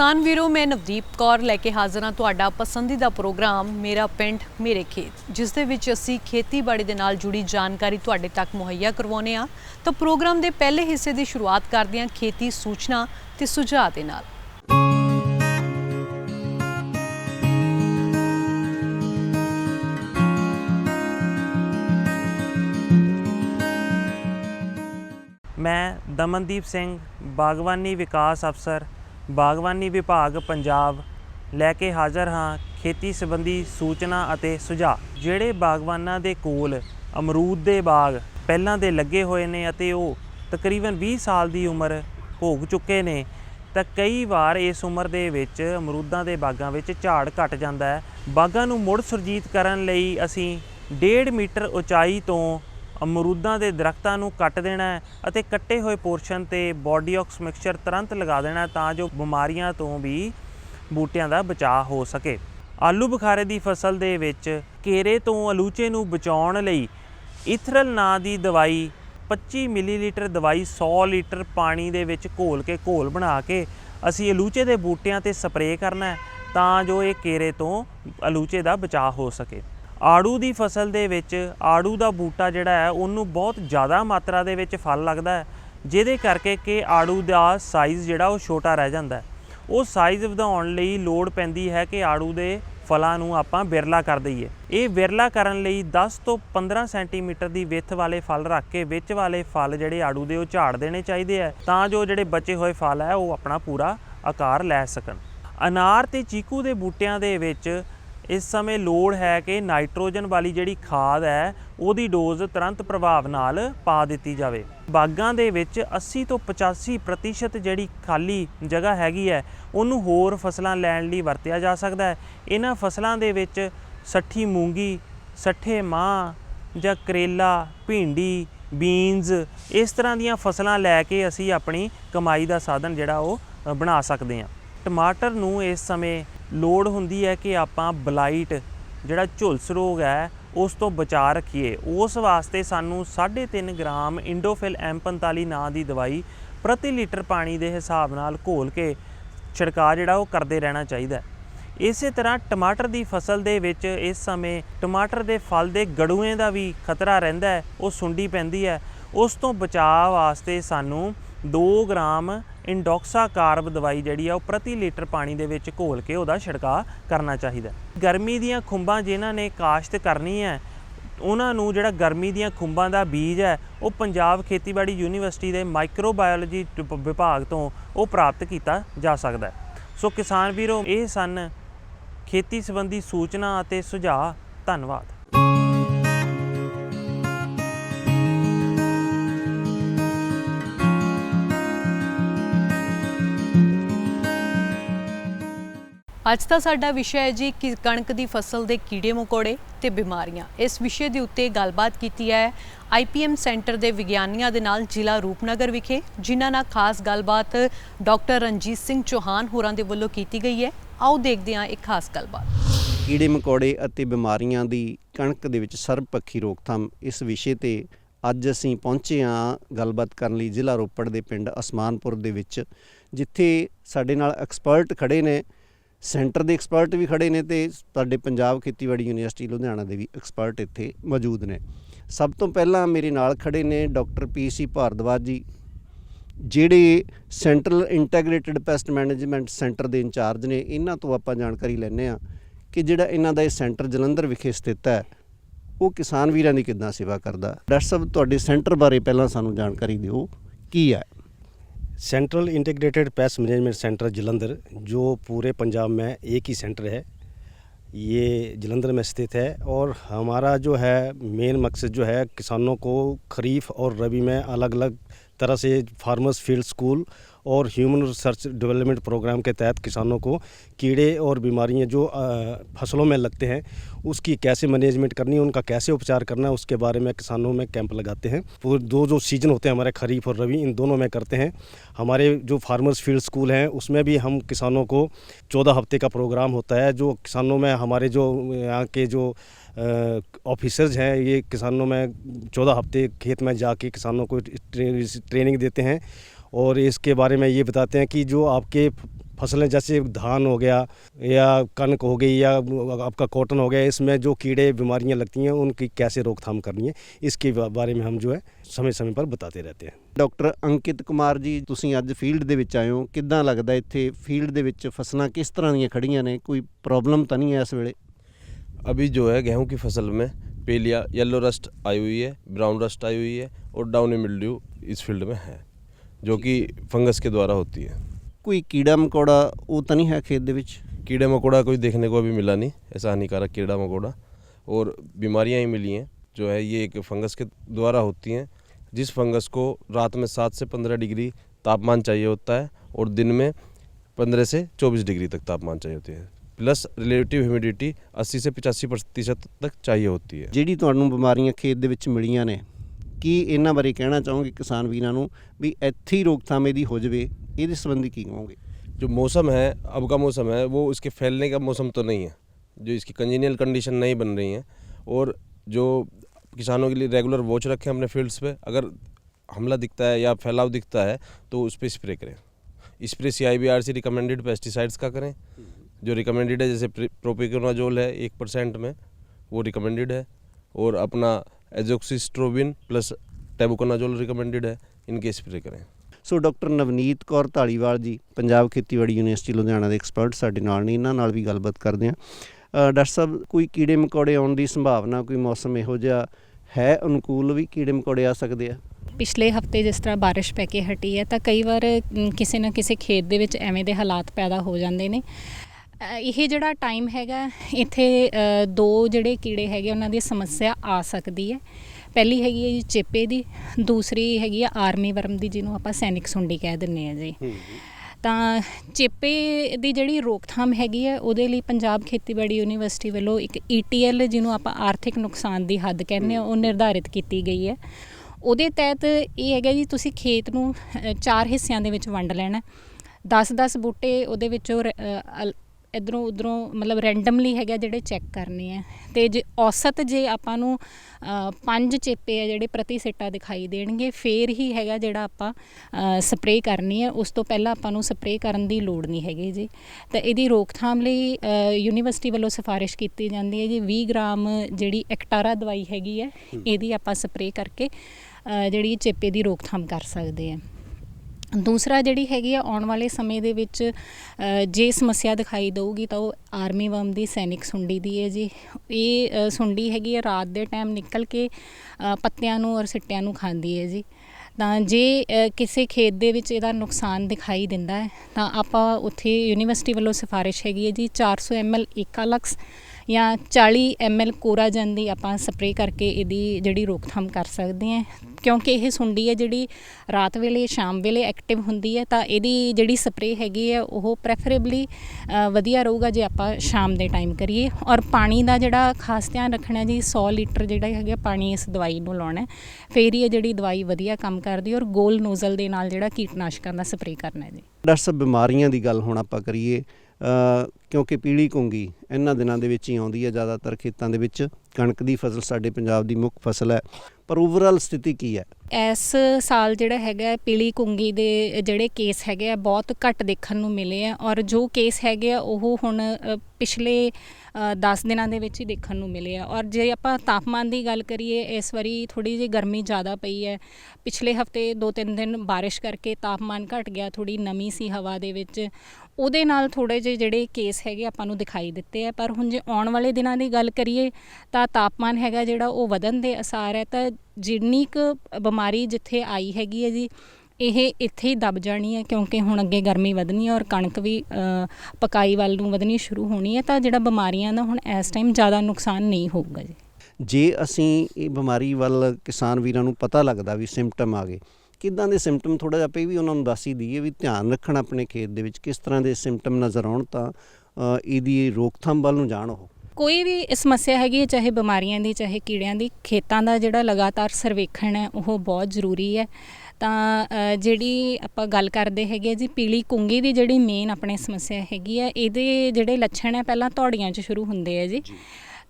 ਕਿਸਾਨ ਵੀਰੋ, ਮੈਂ ਨਵਦੀਪ ਕੌਰ ਲੈ ਕੇ ਹਾਜ਼ਰ ਹਾਂ ਤੁਹਾਡਾ ਪਸੰਦੀਦਾ ਪ੍ਰੋਗਰਾਮ, ਮੇਰਾ ਪਿੰਡ ਮੇਰੇ ਖੇਤ, ਜਿਸ ਦੇ ਵਿੱਚ ਅਸੀਂ ਖੇਤੀਬਾੜੀ ਦੇ ਨਾਲ ਜੁੜੀ ਜਾਣਕਾਰੀ ਤੁਹਾਡੇ ਤੱਕ ਮੁਹੱਈਆ ਕਰਵਾਉਂਦੇ ਹਾਂ। ਤਾਂ ਪ੍ਰੋਗਰਾਮ ਦੇ ਪਹਿਲੇ ਹਿੱਸੇ ਦੀ ਸ਼ੁਰੂਆਤ ਕਰਦੇ ਹਾਂ ਖੇਤੀ ਸੂਚਨਾ ਤੇ ਸੁਝਾਅ ਦੇ ਨਾਲ। ਮੈਂ ਦਮਨਦੀਪ ਸਿੰਘ, ਬਾਗਵਾਨੀ ਵਿਕਾਸ ਅਫਸਰ ਬਾਗਬਾਨੀ ਵਿਭਾਗ ਪੰਜਾਬ ਲੈ ਕੇ ਹਾਜ਼ਰ ਹਾਂ ਖੇਤੀ ਸੰਬੰਧੀ ਸੂਚਨਾ ਅਤੇ ਸੁਝਾਅ, ਜਿਹੜੇ ਬਾਗਬਾਨਾਂ ਦੇ ਕੋਲ ਅਮਰੂਦ ਦੇ ਬਾਗ ਪਹਿਲਾਂ ਦੇ ਲੱਗੇ ਹੋਏ ਨੇ ਅਤੇ ਉਹ ਤਕਰੀਬਨ 20 ਸਾਲ ਦੀ ਉਮਰ ਭੋਗ ਚੁੱਕੇ ਨੇ, ਤਾਂ ਕਈ ਵਾਰ ਇਸ ਉਮਰ ਦੇ ਵਿੱਚ ਅਮਰੂਦਾਂ ਦੇ ਬਾਗਾਂ ਵਿੱਚ ਝਾੜ ਘਟ ਜਾਂਦਾ ਹੈ। ਬਾਗਾਂ ਨੂੰ ਮੁੜ ਸੁਰਜੀਤ ਕਰਨ ਲਈ ਅਸੀਂ 1.5 ਮੀਟਰ ਉਚਾਈ ਤੋਂ ਅਮਰੂਦਾਂ ਦੇ ਦਰਖਤਾਂ ਨੂੰ ਕੱਟ ਦੇਣਾ ਹੈ ਅਤੇ ਕੱਟੇ ਹੋਏ ਪੋਰਸ਼ਨ ਤੇ ਬੋਡੀਆਕਸ ਮਿਕਸਚਰ ਤੁਰੰਤ ਲਗਾ ਦੇਣਾ ਤਾਂ ਜੋ ਬਿਮਾਰੀਆਂ ਤੋਂ ਵੀ ਬੂਟਿਆਂ ਦਾ ਬਚਾਅ ਹੋ ਸਕੇ। ਆਲੂ ਬੁਖਾਰੇ ਦੀ ਫਸਲ ਦੇ ਵਿੱਚ ਕੇਰੇ ਤੋਂ ਅਲੂਚੇ ਨੂੰ ਬਚਾਉਣ ਲਈ ਇਥਰਲ ਨਾਂ ਦੀ ਦਵਾਈ 25 ਮਿਲੀਲੀਟਰ ਦਵਾਈ 100 ਲੀਟਰ ਪਾਣੀ ਦੇ ਵਿੱਚ ਘੋਲ ਕੇ ਘੋਲ ਬਣਾ ਕੇ ਅਸੀਂ ਅਲੂਚੇ ਦੇ ਬੂਟਿਆਂ ਤੇ ਸਪਰੇਅ ਕਰਨਾ ਤਾਂ ਜੋ ਇਹ ਕੇਰੇ ਤੋਂ ਅਲੂਚੇ ਦਾ ਬਚਾਅ ਹੋ ਸਕੇ। ਆੜੂ ਦੀ ਫਸਲ ਦੇ ਵਿੱਚ ਆੜੂ ਦਾ ਬੂਟਾ ਜਿਹੜਾ ਹੈ, ਉਹਨੂੰ ਬਹੁਤ ਜ਼ਿਆਦਾ ਮਾਤਰਾ ਦੇ ਵਿੱਚ ਫਲ ਲੱਗਦਾ ਹੈ, ਜਿਹਦੇ ਕਰਕੇ ਕਿ ਆੜੂ ਦਾ ਸਾਈਜ਼ ਜਿਹੜਾ ਉਹ ਛੋਟਾ ਰਹਿ ਜਾਂਦਾ ਹੈ। ਉਹ ਸਾਈਜ਼ ਵਧਾਉਣ ਲਈ ਲੋੜ ਪੈਂਦੀ ਹੈ ਕਿ ਆੜੂ ਦੇ ਫਲਾਂ ਨੂੰ ਆਪਾਂ ਵਿਰਲਾ ਕਰ ਦਈਏ। ਇਹ ਵਿਰਲਾ ਕਰਨ ਲਈ 10 ਤੋਂ 15 ਸੈਂਟੀਮੀਟਰ ਦੀ ਵਿੱਥ ਵਾਲੇ ਫਲ ਰੱਖ ਕੇ ਵਿੱਚ ਵਾਲੇ ਫਲ ਜਿਹੜੇ ਆੜੂ ਦੇ ਉਹ ਝਾੜ ਦੇਣੇ ਚਾਹੀਦੇ ਆ ਤਾਂ ਜੋ ਜਿਹੜੇ ਬਚੇ ਹੋਏ ਫਲ ਹੈ, ਉਹ ਆਪਣਾ ਪੂਰਾ ਆਕਾਰ ਲੈ ਸਕਣ। ਅਨਾਰ ਤੇ ਚੀਕੂ ਦੇ ਬੂਟਿਆਂ ਦੇ ਵਿੱਚ ਇਸ ਸਮੇਂ ਲੋੜ ਹੈ ਕਿ ਨਾਈਟ੍ਰੋਜਨ ਵਾਲੀ ਜਿਹੜੀ ਖਾਦ ਹੈ, ਉਹਦੀ ਡੋਜ਼ ਤੁਰੰਤ ਪ੍ਰਭਾਵ ਨਾਲ ਪਾ ਦਿੱਤੀ ਜਾਵੇ। ਬਾਗਾਂ ਦੇ ਵਿੱਚ 80 ਤੋਂ 85% ਪ੍ਰਤੀਸ਼ਤ ਜਿਹੜੀ ਖਾਲੀ ਜਗ੍ਹਾ ਹੈਗੀ ਹੈ, ਉਹਨੂੰ ਹੋਰ ਫਸਲਾਂ ਲੈਣ ਲਈ ਵਰਤਿਆ ਜਾ ਸਕਦਾ ਹੈ। ਇਹਨਾਂ ਫਸਲਾਂ ਦੇ ਵਿੱਚ ਸੱਠੀ ਮੂੰਗੀ, ਸੱਠੇ ਮਾਂ ਜਾਂ ਕਰੇਲਾ, ਭਿੰਡੀ, ਬੀਨਜ਼, ਇਸ ਤਰ੍ਹਾਂ ਦੀਆਂ ਫਸਲਾਂ ਲੈ ਕੇ ਅਸੀਂ ਆਪਣੀ ਕਮਾਈ ਦਾ ਸਾਧਨ ਜਿਹੜਾ ਉਹ ਬਣਾ ਸਕਦੇ ਹਾਂ। ਟਮਾਟਰ ਨੂੰ ਇਸ ਸਮੇਂ ਲੋੜ ਹੁੰਦੀ ਹੈ ਕਿ ਆਪਾਂ ਬਲਾਈਟ, ਜਿਹੜਾ ਝੁਲਸ ਰੋਗ ਹੈ, ਉਸ ਤੋਂ ਬਚਾ ਰੱਖੀਏ। ਉਸ ਵਾਸਤੇ ਸਾਨੂੰ 3.5 ਗ੍ਰਾਮ ਇੰਡੋਫਿਲ M45 ਨਾਂ ਦੀ ਦਵਾਈ ਪ੍ਰਤੀ ਲੀਟਰ ਪਾਣੀ ਦੇ ਹਿਸਾਬ ਨਾਲ ਘੋਲ ਕੇ ਛਿੜਕਾਅ ਜਿਹੜਾ ਉਹ ਕਰਦੇ ਰਹਿਣਾ ਚਾਹੀਦਾ ਇਸੇ ਤਰ੍ਹਾਂ ਟਮਾਟਰ ਦੀ ਫਸਲ ਦੇ ਵਿੱਚ ਇਸ ਸਮੇਂ ਟਮਾਟਰ ਦੇ ਫਲ ਦੇ ਗੜੂਏ ਦਾ ਵੀ ਖਤਰਾ ਰਹਿੰਦਾ ਹੈ, ਉਹ ਸੁੰਡੀ ਪੈਂਦੀ ਹੈ। ਉਸ ਤੋਂ ਬਚਾਅ ਵਾਸਤੇ ਸਾਨੂੰ 2 ਗ੍ਰਾਮ ਇੰਡੋਕਸਾ ਕਾਰਬ ਦਵਾਈ ਜਿਹੜੀ ਆ ਉਹ ਪ੍ਰਤੀ ਲੀਟਰ ਪਾਣੀ ਦੇ ਵਿੱਚ ਘੋਲ ਕੇ ਉਹਦਾ ਛਿੜਕਾਅ ਕਰਨਾ ਚਾਹੀਦਾ ਗਰਮੀ ਦੀਆਂ ਖੁੰਬਾਂ ਜਿਨ੍ਹਾਂ ਨੇ ਕਾਸ਼ਤ ਕਰਨੀ ਹੈ, ਉਹਨਾਂ ਨੂੰ ਜਿਹੜਾ ਗਰਮੀ ਦੀਆਂ ਖੁੰਬਾਂ ਦਾ ਬੀਜ ਹੈ, ਉਹ ਪੰਜਾਬ ਖੇਤੀਬਾੜੀ ਯੂਨੀਵਰਸਿਟੀ ਦੇ ਮਾਈਕਰੋਬਾਇਓਲੋਜੀ ਡਿਪ- ਵਿਭਾਗ ਤੋਂ ਉਹ ਪ੍ਰਾਪਤ ਕੀਤਾ ਜਾ ਸਕਦਾ ਸੋ ਕਿਸਾਨ ਵੀਰੋ, ਇਹ ਸਨ ਖੇਤੀ ਸੰਬੰਧੀ ਸੂਚਨਾ ਅਤੇ ਸੁਝਾਅ। ਧੰਨਵਾਦ। ਅੱਜ ਦਾ ਸਾਡਾ ਵਿਸ਼ਾ ਹੈ ਜੀ ਕਿ ਕਣਕ ਦੀ ਫਸਲ ਦੇ ਕੀੜੇ ਮਕੌੜੇ ਤੇ ਬਿਮਾਰੀਆਂ। ਇਸ ਵਿਸ਼ੇ ਦੇ ਉੱਤੇ ਗੱਲਬਾਤ ਕੀਤੀ ਹੈ ਆਈਪੀਐਮ ਸੈਂਟਰ ਦੇ ਵਿਗਿਆਨੀਆਂ ਦੇ ਨਾਲ ਜ਼ਿਲ੍ਹਾ ਰੂਪਨਗਰ ਵਿਖੇ, ਜਿਨ੍ਹਾਂ ਨਾਲ ਖਾਸ ਗੱਲਬਾਤ ਡਾਕਟਰ ਰਣਜੀਤ ਸਿੰਘ ਚੌਹਾਨ ਹੋਰਾਂ ਦੇ ਵੱਲੋਂ ਕੀਤੀ ਗਈ ਹੈ। ਆਓ ਦੇਖਦੇ ਹਾਂ ਇੱਕ ਖਾਸ ਗੱਲਬਾਤ। ਕੀੜੇ ਮਕੌੜੇ ਅਤੇ ਬਿਮਾਰੀਆਂ ਦੀ ਕਣਕ ਦੇ ਵਿੱਚ ਸਰਬਪੱਖੀ ਰੋਕਥਾਮ, ਇਸ ਵਿਸ਼ੇ ਤੇ ਅੱਜ ਅਸੀਂ ਪਹੁੰਚੇ ਹਾਂ ਗੱਲਬਾਤ ਕਰਨ ਲਈ ਜ਼ਿਲ੍ਹਾ ਰੋਪੜ ਦੇ ਪਿੰਡ ਅਸਮਾਨਪੁਰ ਦੇ ਵਿੱਚ, ਜਿੱਥੇ ਸਾਡੇ ਨਾਲ ਐਕਸਪਰਟ ਖੜੇ ਨੇ ਸੈਂਟਰ ਦੇ ਐਕਸਪਰਟ ਵੀ ਖੜੇ ਨੇ ਤੇ ਸਾਡੇ ਪੰਜਾਬ ਖੇਤੀਬਾੜੀ ਯੂਨੀਵਰਸਿਟੀ ਲੁਧਿਆਣਾ ਦੇ ਵੀ ਐਕਸਪਰਟ ਇੱਥੇ ਮੌਜੂਦ ਨੇ। ਸਭ ਤੋਂ ਪਹਿਲਾਂ ਮੇਰੇ ਨਾਲ ਖੜੇ ਨੇ ਡਾਕਟਰ ਪੀਸੀ ਭਾਰਦਵਾਜ ਜੀ, ਜਿਹੜੇ central integrated pest management centre ਦੇ ਇੰਚਾਰਜ ਨੇ। ਇਹਨਾਂ ਤੋਂ ਆਪਾਂ ਜਾਣਕਾਰੀ ਲੈਂਦੇ ਆ ਕਿ ਜਿਹੜਾ ਇਹਨਾਂ ਦਾ ਇਹ ਸੈਂਟਰ ਜਲੰਧਰ ਵਿਖੇ ਸਥਿਤ ਹੈ, ਉਹ ਕਿਸਾਨ ਵੀਰਾਂ ਦੀ ਕਿੱਦਾਂ ਸੇਵਾ ਕਰਦਾ। ਡਾਕਟਰ ਸਾਹਿਬ, ਤੁਹਾਡੇ ਸੈਂਟਰ ਬਾਰੇ ਪਹਿਲਾਂ ਸਾਨੂੰ ਜਾਣਕਾਰੀ ਦਿਓ, ਕੀ ਹੈ? Central integrated pest management centre Jalandhar, जो पूरे पंजाब में एक ही सेंटर है, ये जलंधर में स्थित है। और हमारा जो है, मेन मकसद जो है, किसानों को खरीफ और रबी में अलग अलग तरह से फार्मर्स फ़ील्ड स्कूल और ह्यूमन रिसर्च डेवलपमेंट प्रोग्राम के तहत किसानों को कीड़े और बीमारियाँ जो फ़सलों में लगते हैं, उसकी कैसे मैनेजमेंट करनी है, उनका कैसे उपचार करना है, उसके बारे में किसानों में कैंप लगाते हैं। दो जो सीज़न होते हैं हमारे खरीफ और रबी, इन दोनों में करते हैं। हमारे जो फार्मर्स फ़ील्ड स्कूल हैं, उसमें भी हम किसानों को चौदह हफ़्ते का प्रोग्राम होता है, जो किसानों में हमारे जो, यहाँ के जो ऑफिसर्स हैं, ये किसानों में चौदह हफ़्ते खेत में जाके किसानों को ट्रेनिंग देते हैं। और इसके बारे में ये बताते हैं कि जो आपके फसलें जैसे धान हो गया या कनक हो गई या आपका कॉटन हो गया इसमें जो कीड़े बीमारियां लगती हैं उनकी कैसे रोकथाम करनी है इसके बा- बारे में हम जो है समय समय पर बताते रहते हैं ਡਾਕਟਰ ਅੰਕਿਤ ਕੁਮਾਰ ਜੀ ਤੁਸੀਂ ਅੱਜ ਫੀਲਡ ਦੇ ਵਿੱਚ ਆਏ ਹੋ ਕਿੱਦਾਂ ਲੱਗਦਾ ਇੱਥੇ ਫੀਲਡ ਦੇ ਵਿੱਚ ਫਸਲਾਂ ਕਿਸ ਤਰ੍ਹਾਂ ਦੀਆਂ ਖੜੀਆਂ ਨੇ ਕੋਈ ਪ੍ਰੋਬਲਮ ਤਾਂ ਨਹੀਂ ਹੈ ਇਸ ਵੇਲੇ अभी जो है गेहूं की फसल में पेलिया येलो रस्ट आई हुई है ब्राउन रस्ट आई हुई है और डाउनी मिल्ड्यू इस फील्ड में है जो कि फंगस के द्वारा होती है ਕੋਈ ਕੀੜਾ ਮਕੌੜਾ ਉਹ ਤਾਂ ਨਹੀਂ ਹੈ ਖੇਤ ਦੇ ਵਿੱਚ कीड़े मकोड़ा कोई देखने को अभी मिला नहीं ऐसा हानिकारक कीड़ा मकोड़ा और बीमारियां ही मिली हैं जो है ये एक फंगस के द्वारा होती हैं जिस फंगस को रात में सात से पंद्रह डिग्री तापमान चाहिए होता है और दिन में पंद्रह से चौबीस डिग्री तक तापमान चाहिए होती है प्लस रिलेटिव ह्यूमिडिटी अस्सी से पचासी प्रतिशत तक चाहिए होती है ਜਿਹੜੀ ਤੁਹਾਨੂੰ ਬਿਮਾਰੀਆਂ ਖੇਤ ਦੇ ਵਿੱਚ ਮਿਲੀਆਂ ਨੇ ਕੀ ਇਹਨਾਂ ਬਾਰੇ ਕਹਿਣਾ ਚਾਹੋਗੇ ਕਿਸਾਨ ਵੀਰਾਂ ਨੂੰ ਵੀ ਇੱਥੇ ਹੀ ਰੋਕਥਾਮ ਇਹਦੀ ਹੋ ਜਾਵੇ ਇਹਦੇ ਸੰਬੰਧੀ ਕੀ ਕਹੋਗੇ जो मौसम है अब का मौसम है वो इसके फैलने का मौसम तो नहीं है जो इसकी कंजीनियल कंडीशन नहीं बन रही हैं और जो किसानों के लिए रेगुलर वॉच रखें अपने फील्ड्स पे अगर हमला दिखता है या फैलाव दिखता है तो उस पर स्प्रे करें spray C I B R C recommended pesticides का करें जो रिकमेंडेड है जैसे प्रोपिकोनाजोल है एक परसेंट में वो रिकमेंडेड है और अपना एजोक्सिस्ट्रोबिन प्लस टेबुकोनाजोल रिकमेंडेड है इनके स्प्रे करें ਸੋ ਡਾਕਟਰ ਨਵਨੀਤ ਕੌਰ ਢਾਲੀਵਾਲ ਜੀ ਪੰਜਾਬ ਖੇਤੀਬਾੜੀ ਯੂਨੀਵਰਸਿਟੀ ਲੁਧਿਆਣਾ ਦੇ ਐਕਸਪਰਟ ਸਾਡੇ ਨਾਲ ਨੇ ਇਹਨਾਂ ਨਾਲ ਵੀ ਗੱਲਬਾਤ ਕਰਦੇ ਹਾਂ ਅ, ਡਾਕਟਰ ਸਾਹਿਬ ਕੋਈ ਕੀੜੇ ਮਕੌੜੇ ਆਉਣ ਦੀ ਸੰਭਾਵਨਾ ਕੋਈ ਮੌਸਮ ਇਹੋ ਜਿਹਾ ਹੈ ਅਨੁਕੂਲ ਵੀ ਕੀੜੇ ਮਕੌੜੇ ਆ ਸਕਦੇ ਆ ਪਿਛਲੇ ਹਫਤੇ ਜਿਸ ਤਰ੍ਹਾਂ ਬਾਰਿਸ਼ ਪੈ ਕੇ ਹਟੀ ਹੈ ਤਾਂ ਕਈ ਵਾਰ ਅਮ, ਕਿਸੇ ਨਾ ਕਿਸੇ ਖੇਤ ਦੇ ਵਿੱਚ ਐਵੇਂ ਦੇ ਹਾਲਾਤ ਪੈਦਾ ਹੋ ਜਾਂਦੇ ਨੇ ਅ, ਇਹ ਜਿਹੜਾ ਟਾਈਮ ਹੈਗਾ ਇੱਥੇ ਦੋ ਜਿਹੜੇ ਕੀੜੇ ਹੈਗੇ ਉਹਨਾਂ ਦੀ ਸਮੱਸਿਆ ਆ ਸਕਦੀ ਹੈ। ਪਹਿਲੀ ਹੈਗੀ ਹੈ ਜੀ ਚੇਪੇ ਦੀ ਦੂਸਰੀ ਹੈਗੀ ਆ ਆਰਮੀ ਵਰਮ ਦੀ ਜਿਹਨੂੰ ਆਪਾਂ ਸੈਨਿਕ ਸੁੰਡੀ ਕਹਿ ਦਿੰਨੇ ਆ ਜੀ। ਤਾਂ ਚੇਪੇ ਦੀ ਜਿਹੜੀ ਰੋਕਥਾਮ ਹੈਗੀ ਹੈ ਉਹਦੇ ਲਈ ਪੰਜਾਬ ਖੇਤੀਬਾੜੀ ਯੂਨੀਵਰਸਿਟੀ ਵੱਲੋਂ ਇੱਕ ETL ਜਿਹਨੂੰ ਆਪਾਂ ਆਰਥਿਕ ਨੁਕਸਾਨ ਦੀ ਹੱਦ ਕਹਿੰਦੇ ਆ ਉਹ ਨਿਰਧਾਰਿਤ ਕੀਤੀ ਗਈ ਹੈ। ਉਹਦੇ ਤਹਿਤ ਇਹ ਹੈਗਾ ਜੀ ਤੁਸੀਂ ਖੇਤ ਨੂੰ ਚਾਰ ਹਿੱਸਿਆਂ ਦੇ ਵਿੱਚ ਵੰਡ ਲੈਣਾ 10-10 ਬੂਟੇ ਉਹਦੇ ਵਿੱਚੋਂ ਇੱਧਰੋਂ ਉਧਰੋਂ ਮਤਲਬ ਰੈਂਡਮਲੀ ਹੈਗਾ ਜਿਹੜੇ ਚੈੱਕ ਕਰਨੇ ਆ। ਤੇ ਜੇ ਔਸਤ ਜੇ ਆਪਾਂ ਨੂੰ ਪੰਜ ਚੇਪੇ ਆ ਜਿਹੜੇ ਪ੍ਰਤੀ ਸਿੱਟਾ ਦਿਖਾਈ ਦੇਣਗੇ ਫੇਰ ਹੀ ਹੈਗਾ ਜਿਹੜਾ ਆਪਾਂ ਸਪਰੇਅ ਕਰਨੀ ਹੈ ਉਸ ਤੋਂ ਪਹਿਲਾਂ ਆਪਾਂ ਨੂੰ ਸਪਰੇਅ ਕਰਨ ਦੀ ਲੋੜ ਨਹੀਂ ਹੈਗੀ ਜੀ। ਤਾਂ ਇਹਦੀ ਰੋਕਥਾਮ ਲਈ ਯੂਨੀਵਰਸਿਟੀ ਵੱਲੋਂ ਸਿਫਾਰਿਸ਼ ਕੀਤੀ ਜਾਂਦੀ ਹੈ ਜੀ। 20 ਗ੍ਰਾਮ ਜਿਹੜੀ ਐਕਟਾਰਾ ਦਵਾਈ ਹੈਗੀ ਹੈ ਇਹਦੀ ਆਪਾਂ ਸਪਰੇਅ ਕਰਕੇ ਜਿਹੜੀ ਚੇਪੇ ਦੀ ਰੋਕਥਾਮ ਕਰ ਸਕਦੇ ਹਾਂ ਦੂਸਰਾ ਜਿਹੜੀ ਹੈਗੀ ਆ, ਆਉਣ ਵਾਲੇ ਸਮੇਂ ਦੇ ਵਿੱਚ ਜੇ ਸਮੱਸਿਆ ਦਿਖਾਈ ਦਊਗੀ ਤਾਂ ਉਹ ਆਰਮੀ ਵਰਮ ਦੀ, ਸੈਨਿਕ ਸੁੰਡੀ ਦੀ ਹੈ ਜੀ। ਇਹ ਸੁੰਡੀ ਹੈਗੀ ਆ, ਰਾਤ ਦੇ ਟਾਈਮ ਨਿਕਲ ਕੇ ਪੱਤਿਆਂ ਨੂੰ ਔਰ ਸਿੱਟਿਆਂ ਨੂੰ ਖਾਂਦੀ ਹੈ ਜੀ। ਤਾਂ ਜੇ ਕਿਸੇ ਖੇਤ ਦੇ ਵਿੱਚ ਇਹਦਾ ਨੁਕਸਾਨ ਦਿਖਾਈ ਦਿੰਦਾ ਹੈ, ਤਾਂ ਆਪਾਂ ਉੱਥੇ ਯੂਨੀਵਰਸਿਟੀ ਵੱਲੋਂ ਸਿਫਾਰਿਸ਼ ਹੈਗੀ ਹੈ ਜੀ 400 ml ਅਲਕਸ ਜਾਂ 40 ml ਕੋਰਾਜਨ ਦੀ ਆਪਾਂ ਸਪਰੇਅ ਕਰਕੇ ਇਹਦੀ ਜਿਹੜੀ ਰੋਕਥਾਮ ਕਰ ਸਕਦੇ ਹਾਂ। ਕਿਉਂਕਿ ਇਹ ਸੁੰਡੀ ਹੈ ਜਿਹੜੀ ਰਾਤ ਵੇਲੇ, ਸ਼ਾਮ ਵੇਲੇ ਐਕਟਿਵ ਹੁੰਦੀ ਹੈ, ਤਾਂ ਇਹਦੀ ਜਿਹੜੀ ਸਪਰੇਅ ਹੈਗੀ ਹੈ, ਉਹ ਪ੍ਰੈਫਰੇਬਲੀ ਵਧੀਆ ਰਹੂਗਾ ਜੇ ਆਪਾਂ ਸ਼ਾਮ ਦੇ ਟਾਈਮ ਕਰੀਏ। ਔਰ ਪਾਣੀ ਦਾ ਜਿਹੜਾ ਖਾਸ ਧਿਆਨ ਰੱਖਣਾ ਜੀ 100 ਲੀਟਰ ਜਿਹੜਾ ਹੈਗਾ ਪਾਣੀ ਇਸ ਦਵਾਈ ਨੂੰ ਲਾਉਣਾ ਹੈ। ਫੇਰ ਹੀ ਇਹ ਜਿਹੜੀ ਦਵਾਈ ਵਧੀਆ ਕੰਮ ਕਰਦੀ ਔਰ ਗੋਲ ਨੋਜ਼ਲ ਦੇ ਨਾਲ ਜਿਹੜਾ ਕੀਟਨਾਸ਼ਕਾਂ ਦਾ ਸਪਰੇਅ ਕਰਨਾ ਹੈ ਜੀ। ਡਾਕਟਰ ਸਾਹਿਬ, ਬਿਮਾਰੀਆਂ ਦੀ ਗੱਲ ਹੁਣ ਆਪਾਂ ਕਰੀਏ ਕਿਉਂਕਿ ਪੀਲੀ ਕੁੰਗੀ ਇਹਨਾਂ ਦਿਨਾਂ ਦੇ ਵਿੱਚ ਹੀ ਆਉਂਦੀ ਹੈ, ਜ਼ਿਆਦਾਤਰ ਖੇਤਾਂ ਦੇ ਵਿੱਚ ਕਣਕ ਦੀ ਫਸਲ ਸਾਡੇ ਪੰਜਾਬ ਦੀ ਮੁੱਖ ਫਸਲ ਹੈ। ਪਰ ਓਵਰਆਲ ਸਥਿਤੀ ਕੀ ਹੈ? ਇਸ ਸਾਲ ਜਿਹੜਾ ਹੈਗਾ ਪੀਲੀ ਕੁੰਗੀ ਦੇ ਜਿਹੜੇ ਕੇਸ ਹੈਗੇ ਆ, ਬਹੁਤ ਘੱਟ ਦੇਖਣ ਨੂੰ ਮਿਲੇ ਆ ਔਰ ਜੋ ਕੇਸ ਹੈਗੇ ਆ, ਉਹ ਹੁਣ ਪਿਛਲੇ 10 ਦਿਨਾਂ ਦੇ ਵਿੱਚ ਹੀ ਦੇਖਣ ਨੂੰ ਮਿਲੇ ਆ। ਔਰ ਜੇ ਆਪਾਂ ਤਾਪਮਾਨ ਦੀ ਗੱਲ ਕਰੀਏ, ਇਸ ਵਾਰੀ ਥੋੜੀ ਜਿਹੀ ਗਰਮੀ ਜ਼ਿਆਦਾ ਪਈ ਹੈ। ਪਿਛਲੇ ਹਫ਼ਤੇ 2-3 ਦਿਨ ਬਾਰਿਸ਼ ਕਰਕੇ ਤਾਪਮਾਨ ਘਟ ਗਿਆ ਥੋੜੀ ਨਮੀ ਸੀ ਹਵਾ ਦੇ ਵਿੱਚ। ਉਹਦੇ ਨਾਲ ਥੋੜੇ ਜਿਹੇ ਜਿਹੜੇ ਕੇਸ ਹੈਗੇ ਆਪਾਂ ਨੂੰ ਦਿਖਾਈ ਦਿੱਤੇ ਆ, ਪਰ ਹੁਣ ਜੇ ਆਉਣ ਵਾਲੇ ਦਿਨਾਂ ਦੀ ਗੱਲ ਕਰੀਏ ਤਾਂ ਤਾਪਮਾਨ ਹੈਗਾ ਜਿਹੜਾ ਉਹ ਵਧਣ ਦੇ ਅਸਾਰ ਹੈ, ਤਾਂ ਜਿੰਨੀ ਕੁ ਬਿਮਾਰੀ ਜਿੱਥੇ ਆਈ ਹੈਗੀ ਹੈ ਜੀ, ਇਹ ਇੱਥੇ ਹੀ ਦਬ ਜਾਣੀ ਹੈ, ਕਿਉਂਕਿ ਹੁਣ ਅੱਗੇ ਗਰਮੀ ਵਧਣੀ ਹੈ ਔਰ ਕਣਕ ਵੀ ਪਕਾਈ ਵੱਲ ਨੂੰ ਵਧਣੀ ਸ਼ੁਰੂ ਹੋਣੀ ਹੈ, ਤਾਂ ਜਿਹੜਾ ਬਿਮਾਰੀਆਂ ਦਾ ਹੁਣ ਇਸ ਟਾਈਮ ਜ਼ਿਆਦਾ ਨੁਕਸਾਨ ਨਹੀਂ ਹੋਊਗਾ ਜੀ। ਜੇ ਅਸੀਂ ਇਹ ਬਿਮਾਰੀ ਵੱਲ ਕਿਸਾਨ ਵੀਰਾਂ ਨੂੰ ਪਤਾ ਲੱਗਦਾ ਵੀ ਸਿੰਪਟਮ ਆ ਗਏ, ਕਿੱਦਾਂ ਦੇ ਸਿੰਪਟਮ ਥੋੜਾ ਜਿਹਾ ਪਈ ਵੀ ਉਹਨਾਂ ਨੂੰ ਦੱਸ ਹੀ ਦਈਏ ਵੀ ਧਿਆਨ ਰੱਖਣ ਆਪਣੇ ਖੇਤ ਦੇ ਵਿੱਚ, ਕਿਸ ਤਰ੍ਹਾਂ ਦੇ ਸਿੰਪਟਮ ਨਜ਼ਰ ਆਉਣ ਤਾਂ ਇਹਦੀ ਰੋਕਥਾਮ ਵੱਲ ਨੂੰ ਜਾਣ ਉਹ। ਕੋਈ ਵੀ ਸਮੱਸਿਆ ਹੈਗੀ ਹੈ ਚਾਹੇ ਬਿਮਾਰੀਆਂ ਦੀ ਚਾਹੇ ਕੀੜਿਆਂ ਦੀ ਖੇਤਾਂ ਦਾ ਜਿਹੜਾ ਲਗਾਤਾਰ ਸਰਵੇਖਣ ਹੈ ਉਹ ਬਹੁਤ ਜ਼ਰੂਰੀ ਹੈ। ਤਾਂ ਜਿਹੜੀ ਆਪਾਂ ਗੱਲ ਕਰਦੇ ਹੈਗੇ ਜੀ ਪੀਲੀ ਕੁੰਗੀ ਦੀ ਜਿਹੜੀ ਮੇਨ ਆਪਣੇ ਸਮੱਸਿਆ ਹੈਗੀ ਆ ਇਹਦੇ ਜਿਹੜੇ ਲੱਛਣ ਹੈ ਪਹਿਲਾਂ ਧੌੜੀਆਂ 'ਚ ਸ਼ੁਰੂ ਹੁੰਦੇ ਆ ਜੀ।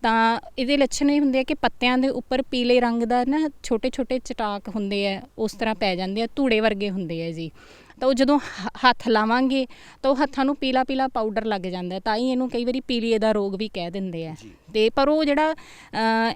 ਤਾਂ ਇਹਦੇ ਲੱਛਣ ਇਹ ਹੁੰਦੇ ਆ ਕਿ ਪੱਤਿਆਂ ਦੇ ਉੱਪਰ ਪੀਲੇ ਰੰਗ ਦਾ ਨਾ ਛੋਟੇ ਛੋਟੇ ਚਟਾਕ ਹੁੰਦੇ ਆ ਉਸ ਤਰ੍ਹਾਂ ਪੈ ਜਾਂਦੇ ਆ ਧੂੜੇ ਵਰਗੇ ਹੁੰਦੇ ਆ ਜੀ। ਤਾਂ ਉਹ ਜਦੋਂ ਹੱਥ ਲਾਵਾਂਗੇ ਤਾਂ ਉਹ ਹੱਥਾਂ ਨੂੰ ਪੀਲਾ ਪੀਲਾ ਪਾਊਡਰ ਲੱਗ ਜਾਂਦਾ। ਤਾਂ ਹੀ ਇਹਨੂੰ ਕਈ ਵਾਰੀ ਪੀਲੀਏ ਦਾ ਰੋਗ ਵੀ ਕਹਿ ਦਿੰਦੇ ਆ ਤੇ ਪਰ ਉਹ ਜਿਹੜਾ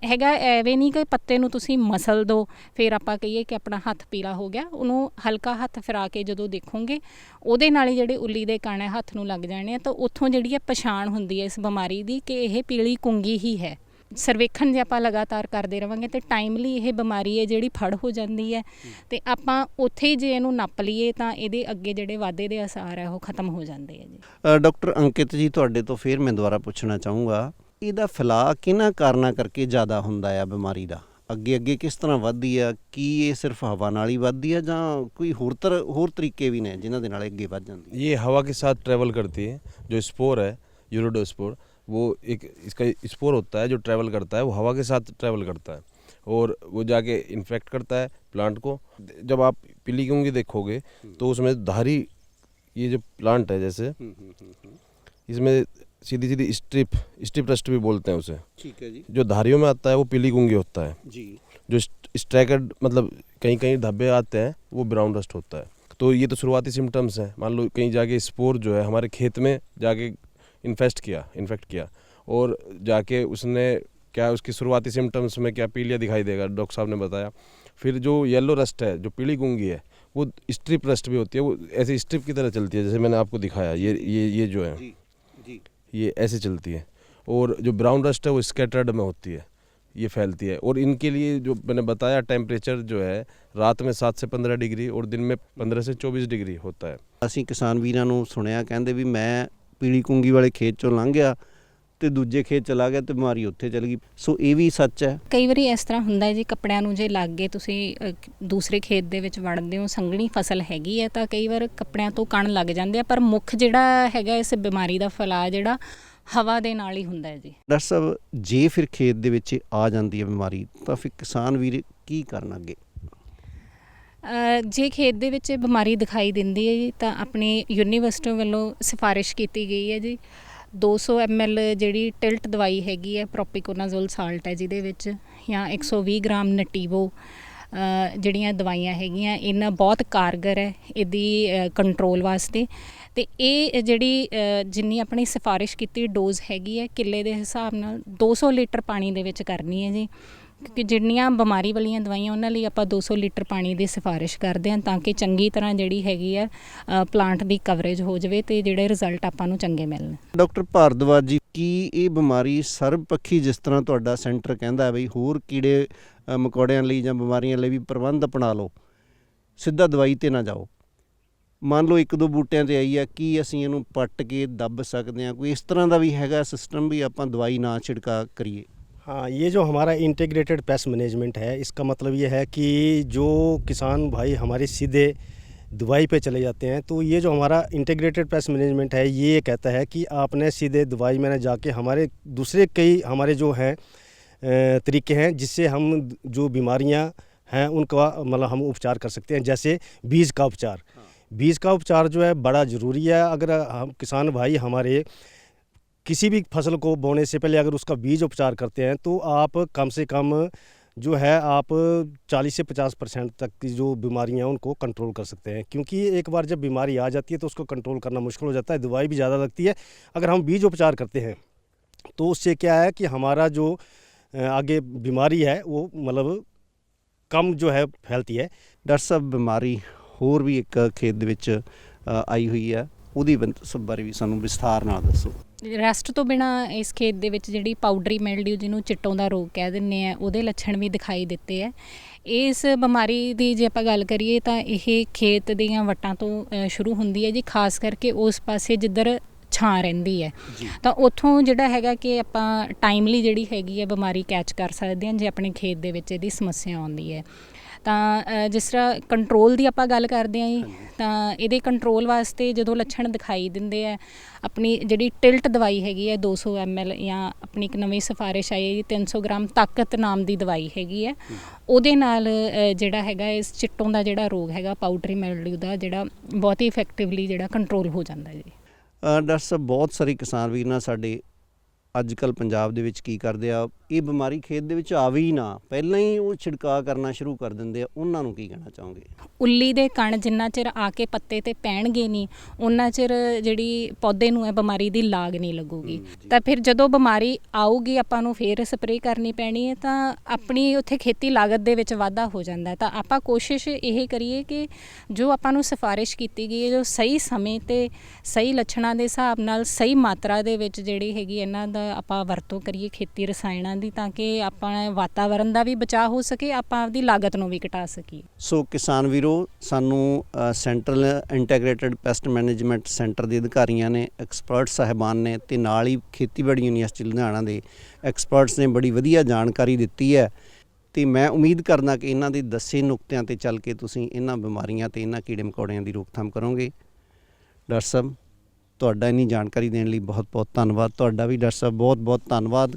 ਹੈਗਾ ਐਵੇਂ ਨਹੀਂ ਕਿ ਪੱਤੇ ਨੂੰ ਤੁਸੀਂ ਮਸਲ ਦਿਓ ਫਿਰ ਆਪਾਂ ਕਹੀਏ ਕਿ ਆਪਣਾ ਹੱਥ ਪੀਲਾ ਹੋ ਗਿਆ ਉਹਨੂੰ ਹਲਕਾ ਹੱਥ ਫਿਰਾ ਕੇ ਜਦੋਂ ਦੇਖੋਗੇ ਉਹਦੇ ਨਾਲ ਹੀ ਜਿਹੜੇ ਉੱਲੀ ਦੇ ਕਣ ਹੱਥ ਨੂੰ ਲੱਗ ਜਾਣੇ ਆ ਤਾਂ ਉੱਥੋਂ ਜਿਹੜੀ ਹੈ ਪਛਾਣ ਹੁੰਦੀ ਹੈ ਇਸ ਬਿਮਾਰੀ ਦੀ ਕਿ ਇਹ ਪੀਲੀ ਕੁੰਗੀ ਹੀ ਹੈ ਸਰਵੇਖਣ ਜੇ ਆਪਾਂ ਲਗਾਤਾਰ ਕਰਦੇ ਰਵਾਂਗੇ ਤੇ ਟਾਈਮਲੀ ਇਹ ਬਿਮਾਰੀ ਹੈ ਜਿਹੜੀ ਫੜ ਹੋ ਜਾਂਦੀ ਹੈ ਤੇ ਆਪਾਂ ਉੱਥੇ ਹੀ ਜੇ ਇਹਨੂੰ ਨੱਪ ਲਈਏ ਤਾਂ ਇਹਦੇ ਅੱਗੇ ਜਿਹੜੇ ਵਾਧੇ ਦੇ ਅਸਾਰ ਹੈ ਉਹ ਖਤਮ ਹੋ ਜਾਂਦੇ ਆ ਜੀ ਅ, ਡਾਕਟਰ ਅੰਕਿਤ ਜੀ ਤੁਹਾਡੇ ਤੋਂ ਫਿਰ ਮੈਂ ਦੁਬਾਰਾ ਪੁੱਛਣਾ ਚਾਹੂੰਗਾ ਇਹਦਾ ਫੈਲਾਅ ਕਿਹਨਾਂ ਕਾਰਨਾਂ ਕਰਕੇ ਜ਼ਿਆਦਾ ਹੁੰਦਾ ਆ ਬਿਮਾਰੀ ਦਾ ਅੱਗੇ ਅੱਗੇ ਕਿਸ ਤਰ੍ਹਾਂ ਵੱਧਦੀ ਆ ਕੀ ਇਹ ਸਿਰਫ ਹਵਾ ਨਾਲ ਹੀ ਵੱਧਦੀ ਆ ਜਾਂ ਕੋਈ ਹੋਰ ਤਰ ਹੋਰ ਤਰੀਕੇ ਵੀ ਨੇ ਜਿਨ੍ਹਾਂ ਦੇ ਨਾਲ ਇਹ ਅੱਗੇ ਵੱਧ ਜਾਂਦੀ ਹੈ ये हवा के साथ ट्रैवल करती है जो स्पोर है यूरोडोस्पोर वो एक इसका स्पोर होता है जो ट्रैवल करता है वो हवा के साथ ट्रैवल करता है और वो जाके इन्फेक्ट करता है प्लांट को। जब आप पीली की देखोगे हम्म। तो उसमें धारी ये जो प्लांट है जैसे हम्म, हम्म, इसमें सीधी सीधी स्ट्रिप स्ट्रिप रस्ट भी बोलते हैं उसे। ठीक है जी। जो धारियों में आता है वो पीली कुंगी होता है। जी। जो स्ट्रैकड मतलब कहीं कहीं धब्बे आते हैं वो ब्राउन रस्ट होता है। तो ये तो शुरुआती सिम्टम्स हैं। मान लो कहीं जाके स्पोर जो है हमारे खेत में जाके इन्फेस्ट किया इन्फेक्ट किया और जाके उसने क्या उसकी शुरुआती सिम्टम्स में क्या पीलिया दिखाई देगा डॉक्टर साहब ने बताया फिर जो येलो रस्ट है जो पीली गुंगी है वो स्ट्रिप रस्ट भी होती है वो ऐसी स्ट्रिप की तरह चलती है जैसे मैंने आपको दिखाया ये ये ये जो है ਜੀ ਜੀ ये ऐसे चलती है और जो ब्राउन रस्ट है वो स्कैटर्ड में होती है ये फैलती है और इनके लिए जो मैंने बताया टेम्परेचर जो है रात में सात से पंद्रह डिग्री और दिन में पंद्रह से चौबीस डिग्री होता है ਅਸੀਂ ਕਿਸਾਨ ਵੀਰਾਂ ਨੂੰ ਸੁਣਿਆ ਕਹਿੰਦੇ ਵੀ ਮੈਂ ਪੀਲੀ ਕੁੰਗੀ ਵਾਲੇ ਖੇਤ ਚੋਂ ਲੰਘ ਗਿਆ ਤੇ ਦੂਜੇ ਖੇਤ ਚਲਾ ਗਿਆ ਤੇ ਬਿਮਾਰੀ ਉੱਥੇ ਚਲ ਗਈ। ਸੋ ਇਹ ਵੀ ਸੱਚ ਹੈ। ਕਈ ਵਾਰੀ ਇਸ ਤਰ੍ਹਾਂ ਹੁੰਦਾ ਹੈ ਜੀ ਕੱਪੜਿਆਂ ਨੂੰ ਜੇ ਲੱਗ ਗਏ ਤੁਸੀਂ ਦੂਸਰੇ ਖੇਤ ਦੇ ਵਿੱਚ ਵੜਦੇ ਹੋ ਸੰਘਣੀ ਫਸਲ ਹੈਗੀ ਹੈ ਤਾਂ ਕਈ ਵਾਰ ਕੱਪੜਿਆਂ ਤੋਂ ਕਣ ਲੱਗ ਜਾਂਦੇ ਆ ਪਰ ਮੁੱਖ ਜਿਹੜਾ ਹੈਗਾ ਇਸ ਬਿਮਾਰੀ ਦਾ ਫੈਲਾਅ ਜਿਹੜਾ ਹਵਾ ਦੇ ਨਾਲ ਹੀ ਹੁੰਦਾ ਹੈ ਜੀ। ਡਾਕਟਰ ਸਾਹਿਬ ਜੇ ਫਿਰ ਖੇਤ ਦੇ ਵਿੱਚ ਆ ਜਾਂਦੀ ਹੈ ਬਿਮਾਰੀ ਤਾਂ ਫਿਰ ਕਿਸਾਨ ਵੀਰ ਕੀ ਕਰਨ ਅੱਗੇ? ਜੇ ਖੇਤ ਦੇ ਵਿੱਚ ਇਹ ਬਿਮਾਰੀ ਦਿਖਾਈ ਦਿੰਦੀ ਹੈ ਜੀ, ਤਾਂ ਆਪਣੀ ਯੂਨੀਵਰਸਿਟੀ ਵੱਲੋਂ ਸਿਫਾਰਿਸ਼ ਕੀਤੀ ਗਈ ਹੈ ਜੀ। 200 ml ਜਿਹੜੀ ਟਿਲਟ ਦਵਾਈ ਹੈਗੀ ਹੈ, ਪ੍ਰੋਪੀਕੋਨਾਜ਼ੋਲ ਸਾਲਟ ਹੈ ਜਿਹਦੇ ਵਿੱਚ, ਜਾਂ 120 ਗ੍ਰਾਮ ਨਟੀਵੋ ਜਿਹੜੀਆਂ ਦਵਾਈਆਂ ਹੈਗੀਆਂ, ਇਹਨਾਂ ਬਹੁਤ ਕਾਰਗਰ ਹੈ ਇਹਦੀ ਕੰਟਰੋਲ ਵਾਸਤੇ। ਤੇ ਇਹ ਜਿਹੜੀ ਜਿੰਨੀ ਆਪਣੀ ਸਿਫਾਰਿਸ਼ ਕੀਤੀ ਡੋਜ਼ ਹੈਗੀ ਹੈ, ਕਿੱਲੇ ਦੇ ਹਿਸਾਬ ਨਾਲ 200 ਲੀਟਰ ਪਾਣੀ ਦੇ ਵਿੱਚ ਕਰਨੀ ਹੈ ਜੀ। ਕਿਉਂਕਿ ਜਿੰਨੀਆਂ ਬਿਮਾਰੀ ਵਾਲੀਆਂ ਦਵਾਈਆਂ ਉਹਨਾਂ ਲਈ ਆਪਾਂ 200 ਲੀਟਰ ਪਾਣੀ ਦੀ ਸਿਫਾਰਿਸ਼ ਕਰਦੇ ਹਾਂ ਤਾਂ ਕਿ ਚੰਗੀ ਤਰ੍ਹਾਂ ਜਿਹੜੀ ਹੈਗੀ ਆ ਪਲਾਂਟ ਦੀ ਕਵਰੇਜ ਹੋ ਜਾਵੇ ਤੇ ਜਿਹੜੇ ਰਿਜ਼ਲਟ ਆਪਾਂ ਨੂੰ ਚੰਗੇ ਮਿਲਣ। ਡਾਕਟਰ ਭਾਰਦਵਾਜ ਜੀ, ਕੀ ਇਹ ਬਿਮਾਰੀ ਸਰਬਪੱਖੀ ਜਿਸ ਤਰ੍ਹਾਂ ਤੁਹਾਡਾ ਸੈਂਟਰ ਕਹਿੰਦਾ ਹੈ ਬਈ ਹੋਰ ਕੀੜੇ ਮਕੌੜਿਆਂ ਲਈ ਜਾਂ ਬਿਮਾਰੀਆਂ ਲਈ ਵੀ ਪ੍ਰਬੰਧ ਅਪਣਾ ਲਓ, ਸਿੱਧਾ ਦਵਾਈ ਤੇ ਨਾ ਜਾਓ। ਮੰਨ ਲਓ ਇੱਕ ਦੋ ਬੂਟਿਆਂ ਤੇ ਆਈ ਆ, ਕੀ ਅਸੀਂ ਇਹਨੂੰ ਪੱਟ ਕੇ ਦੱਬ ਸਕਦੇ ਹਾਂ? ਕੋਈ ਇਸ ਤਰ੍ਹਾਂ ਦਾ ਵੀ ਹੈਗਾ ਸਿਸਟਮ ਵੀ ਆਪਾਂ ਦਵਾਈ ਨਾ ਛਿੜਕਾ ਕਰੀਏ? हाँ ये जो हमारा इंटीग्रेटेड पेस्ट मैनेजमेंट है इसका मतलब ये है कि जो किसान भाई हमारे सीधे दवाई पे चले जाते हैं तो ये जो हमारा इंटीग्रेटेड पेस्ट मैनेजमेंट है ये कहता है कि आपने सीधे दवाई में जाके हमारे दूसरे कई हमारे जो हैं तरीके हैं जिससे हम जो बीमारियाँ हैं उनका मतलब हम उपचार कर सकते हैं जैसे बीज का उपचार। बीज का उपचार जो है बड़ा ज़रूरी है अगर हम किसान भाई हमारे किसी भी फसल को बोने से पहले अगर उसका बीज उपचार करते हैं तो आप कम से कम जो है आप 40 से 50 परसेंट तक की जो बीमारियां हैं उनको कंट्रोल कर सकते हैं क्योंकि एक बार जब बीमारी आ जाती है तो उसको कंट्रोल करना मुश्किल हो जाता है दवाई भी ज़्यादा लगती है अगर हम बीज उपचार करते हैं तो उससे क्या है कि हमारा जो अ, आगे बीमारी है वो मतलब कम जो है फैलती है ਡਾਕਟਰ ਸਾਹਿਬ ਬਿਮਾਰੀ ਹੋਰ ਵੀ ਇੱਕ ਖੇਤ ਦੇ ਵਿੱਚ ਅ, ਆਈ ਹੋਈ ਆ ਉਹਦੀ ਬੰ- ਬਾਰੇ ਵੀ ਸਾਨੂੰ ਵਿਸਥਾਰ ਨਾਲ ਦੱਸੋ। ਰੈਸਟ ਤੋਂ ਬਿਨਾ ਇਸ ਖੇਤ ਦੇ ਵਿੱਚ ਜਿਹੜੀ ਪਾਊਡਰੀ ਮਿਲਡਿਊ ਜਿਹਨੂੰ ਚਿੱਟੋਂ ਦਾ ਰੋਗ ਕਹਿ ਦਿੰਨੇ ਆ ਉਹਦੇ ਲੱਛਣ ਵੀ ਦਿਖਾਈ ਦਿੱਤੇ ਆ। ਇਸ ਬਿਮਾਰੀ ਦੀ ਜੇ ਆਪਾਂ ਗੱਲ ਕਰੀਏ ਤਾਂ ਇਹ ਖੇਤ ਦੀਆਂ ਵੱਟਾਂ ਤੋਂ ਅ, ਸ਼ੁਰੂ ਹੁੰਦੀ ਹੈ ਜੀ ਖਾਸ ਕਰਕੇ ਉਸ ਪਾਸੇ ਜਿੱਧਰ ਛਾਂ ਰਹਿੰਦੀ ਹੈ। ਤਾਂ ਉੱਥੋਂ ਜਿਹੜਾ ਹੈਗਾ ਕਿ ਆਪਾਂ ਟਾਈਮਲੀ ਜਿਹੜੀ ਹੈਗੀ ਹੈ ਬਿਮਾਰੀ ਕੈਚ ਕਰ ਸਕਦੇ ਹਾਂ ਜੇ ਆਪਣੇ ਖੇਤ ਦੇ ਵਿੱਚ ਇਹਦੀ ਸਮੱਸਿਆ ਆਉਂਦੀ ਹੈ। ਤਾਂ ਜਿਸ ਤਰ੍ਹਾਂ ਕੰਟਰੋਲ ਦੀ ਆਪਾਂ ਗੱਲ ਕਰਦੇ ਹਾਂ ਜੀ ਤਾਂ ਇਹਦੇ ਕੰਟਰੋਲ ਵਾਸਤੇ ਜਦੋਂ ਲੱਛਣ ਦਿਖਾਈ ਦਿੰਦੇ ਆ ਆਪਣੀ ਜਿਹੜੀ ਟਿਲਟ ਦਵਾਈ ਹੈਗੀ ਹੈ 200 ml ਜਾਂ ਆਪਣੀ ਇੱਕ ਨਵੀਂ ਸਿਫਾਰਿਸ਼ ਆਈ ਹੈ ਜੀ 300 ਗ੍ਰਾਮ ਤਾਕਤ ਨਾਮ ਦੀ ਦਵਾਈ ਹੈਗੀ ਹੈ। ਉਹਦੇ ਨਾਲ ਜਿਹੜਾ ਹੈਗਾ ਇਸ ਚਿੱਟੋਂ ਦਾ ਜਿਹੜਾ ਰੋਗ ਹੈਗਾ ਪਾਊਡਰੀ ਮਿਲਡਿਊ ਦਾ ਜਿਹੜਾ ਬਹੁਤ ਹੀ ਇਫੈਕਟਿਵਲੀ ਜਿਹੜਾ ਕੰਟਰੋਲ ਹੋ ਜਾਂਦਾ ਜੀ। ਡਾਕਟਰ ਸਾਹਿਬ ਬਹੁਤ ਸਾਰੇ ਕਿਸਾਨ ਵੀਰ ਨਾਲ ਸਾਡੇ ਅੱਜ ਕੱਲ ਪੰਜਾਬ ਦੇ ਵਿੱਚ ਕੀ ਕਰਦੇ ਆ ਇਹ ਬਿਮਾਰੀ ਖੇਤ ਦੇ ਵਿੱਚ ਆਵੇ ਹੀ ਨਾ ਪਹਿਲਾਂ ਹੀ ਉਹ ਛਿੜਕਾਅ ਕਰਨਾ ਸ਼ੁਰੂ ਕਰ ਦਿੰਦੇ ਆ ਉਹਨਾਂ ਨੂੰ ਕੀ ਕਹਿਣਾ ਚਾਹੋਗੇ? ਉੱਲੀ ਦੇ ਕਣ ਜਿੰਨਾ ਚਿਰ ਆ ਕੇ ਪੱਤੇ ਤੇ ਪੈਣਗੇ ਨਹੀਂ ਉਹਨਾਂ ਚਿਰ ਜਿਹੜੀ ਪੌਦੇ ਨੂੰ ਇਹ ਬਿਮਾਰੀ ਦੀ ਲਾਗ ਨਹੀਂ ਲੱਗੂਗੀ। ਤਾਂ ਫਿਰ ਜਦੋਂ ਬਿਮਾਰੀ ਆਊਗੀ ਆਪਾਂ ਨੂੰ ਫੇਰ ਸਪਰੇਅ ਕਰਨੀ ਪੈਣੀ ਹੈ ਤਾਂ ਆਪਣੀ ਉੱਥੇ ਖੇਤੀ ਲਾਗਤ ਦੇ ਵਿੱਚ ਵਾਧਾ ਹੋ ਜਾਂਦਾ ਹੈ। ਤਾਂ ਆਪਾਂ ਕੋਸ਼ਿਸ਼ ਇਹ ਕਰੀਏ ਕਿ ਜੋ ਆਪਾਂ ਨੂੰ ਸਿਫਾਰਿਸ਼ ਕੀਤੀ ਗਈ ਹੈ ਜੋ ਸਹੀ ਸਮੇਂ ਤੇ ਸਹੀ ਲੱਛਣਾਂ ਦੇ ਹਿਸਾਬ ਨਾਲ ਸਹੀ ਮਾਤਰਾ ਦੇ ਵਿੱਚ ਜਿਹੜੀ ਹੈਗੀ ਇਹਨਾਂ ਦਾ ਆਪਾਂ ਵਰਤੋਂ ਕਰੀਏ ਖੇਤੀ ਰਸਾਇਣਾਂ ਦੀ ਤਾਂ ਕਿ ਆਪਾਂ ਵਾਤਾਵਰਨ ਦਾ ਵੀ ਬਚਾਅ ਹੋ ਸਕੇ, ਆਪਾਂ ਆਪਦੀ ਲਾਗਤ ਨੂੰ ਵੀ ਘਟਾ ਸਕੀਏ। ਸੋ ਕਿਸਾਨ ਵੀਰੋ, ਸਾਨੂੰ central integrated pest management centre ਦੇ ਅਧਿਕਾਰੀਆਂ ਨੇ, ਐਕਸਪਰਟ ਸਾਹਿਬਾਨ ਨੇ ਤੇ ਨਾਲ ਹੀ ਖੇਤੀਬਾੜੀ ਯੂਨੀਵਰਸਿਟੀ ਲੁਧਿਆਣਾ ਦੇ ਐਕਸਪਰਟਸ ਨੇ ਬੜੀ ਵਧੀਆ ਜਾਣਕਾਰੀ ਦਿੱਤੀ ਹੈ। ਤੇ ਮੈਂ ਉਮੀਦ ਕਰਦਾ ਕਿ ਇਹਨਾਂ ਦੇ ਦੱਸੇ ਨੁਕਤਿਆਂ ਤੇ ਚੱਲ ਕੇ ਤੁਸੀਂ ਇਹਨਾਂ ਬਿਮਾਰੀਆਂ ਤੇ ਇਹਨਾਂ ਕੀੜੇ ਮਕੌੜਿਆਂ ਦੀ ਰੋਕਥਾਮ ਕਰੋਗੇ। ਡਾਕਟਰ ਸਾਹਿਬ ਤੁਹਾਡਾ ਇੰਨੀ ਜਾਣਕਾਰੀ ਦੇਣ ਲਈ ਬਹੁਤ ਬਹੁਤ ਧੰਨਵਾਦ। ਤੁਹਾਡਾ ਵੀ ਡਾਕਟਰ ਸਾਹਿਬ ਬਹੁਤ ਬਹੁਤ ਧੰਨਵਾਦ।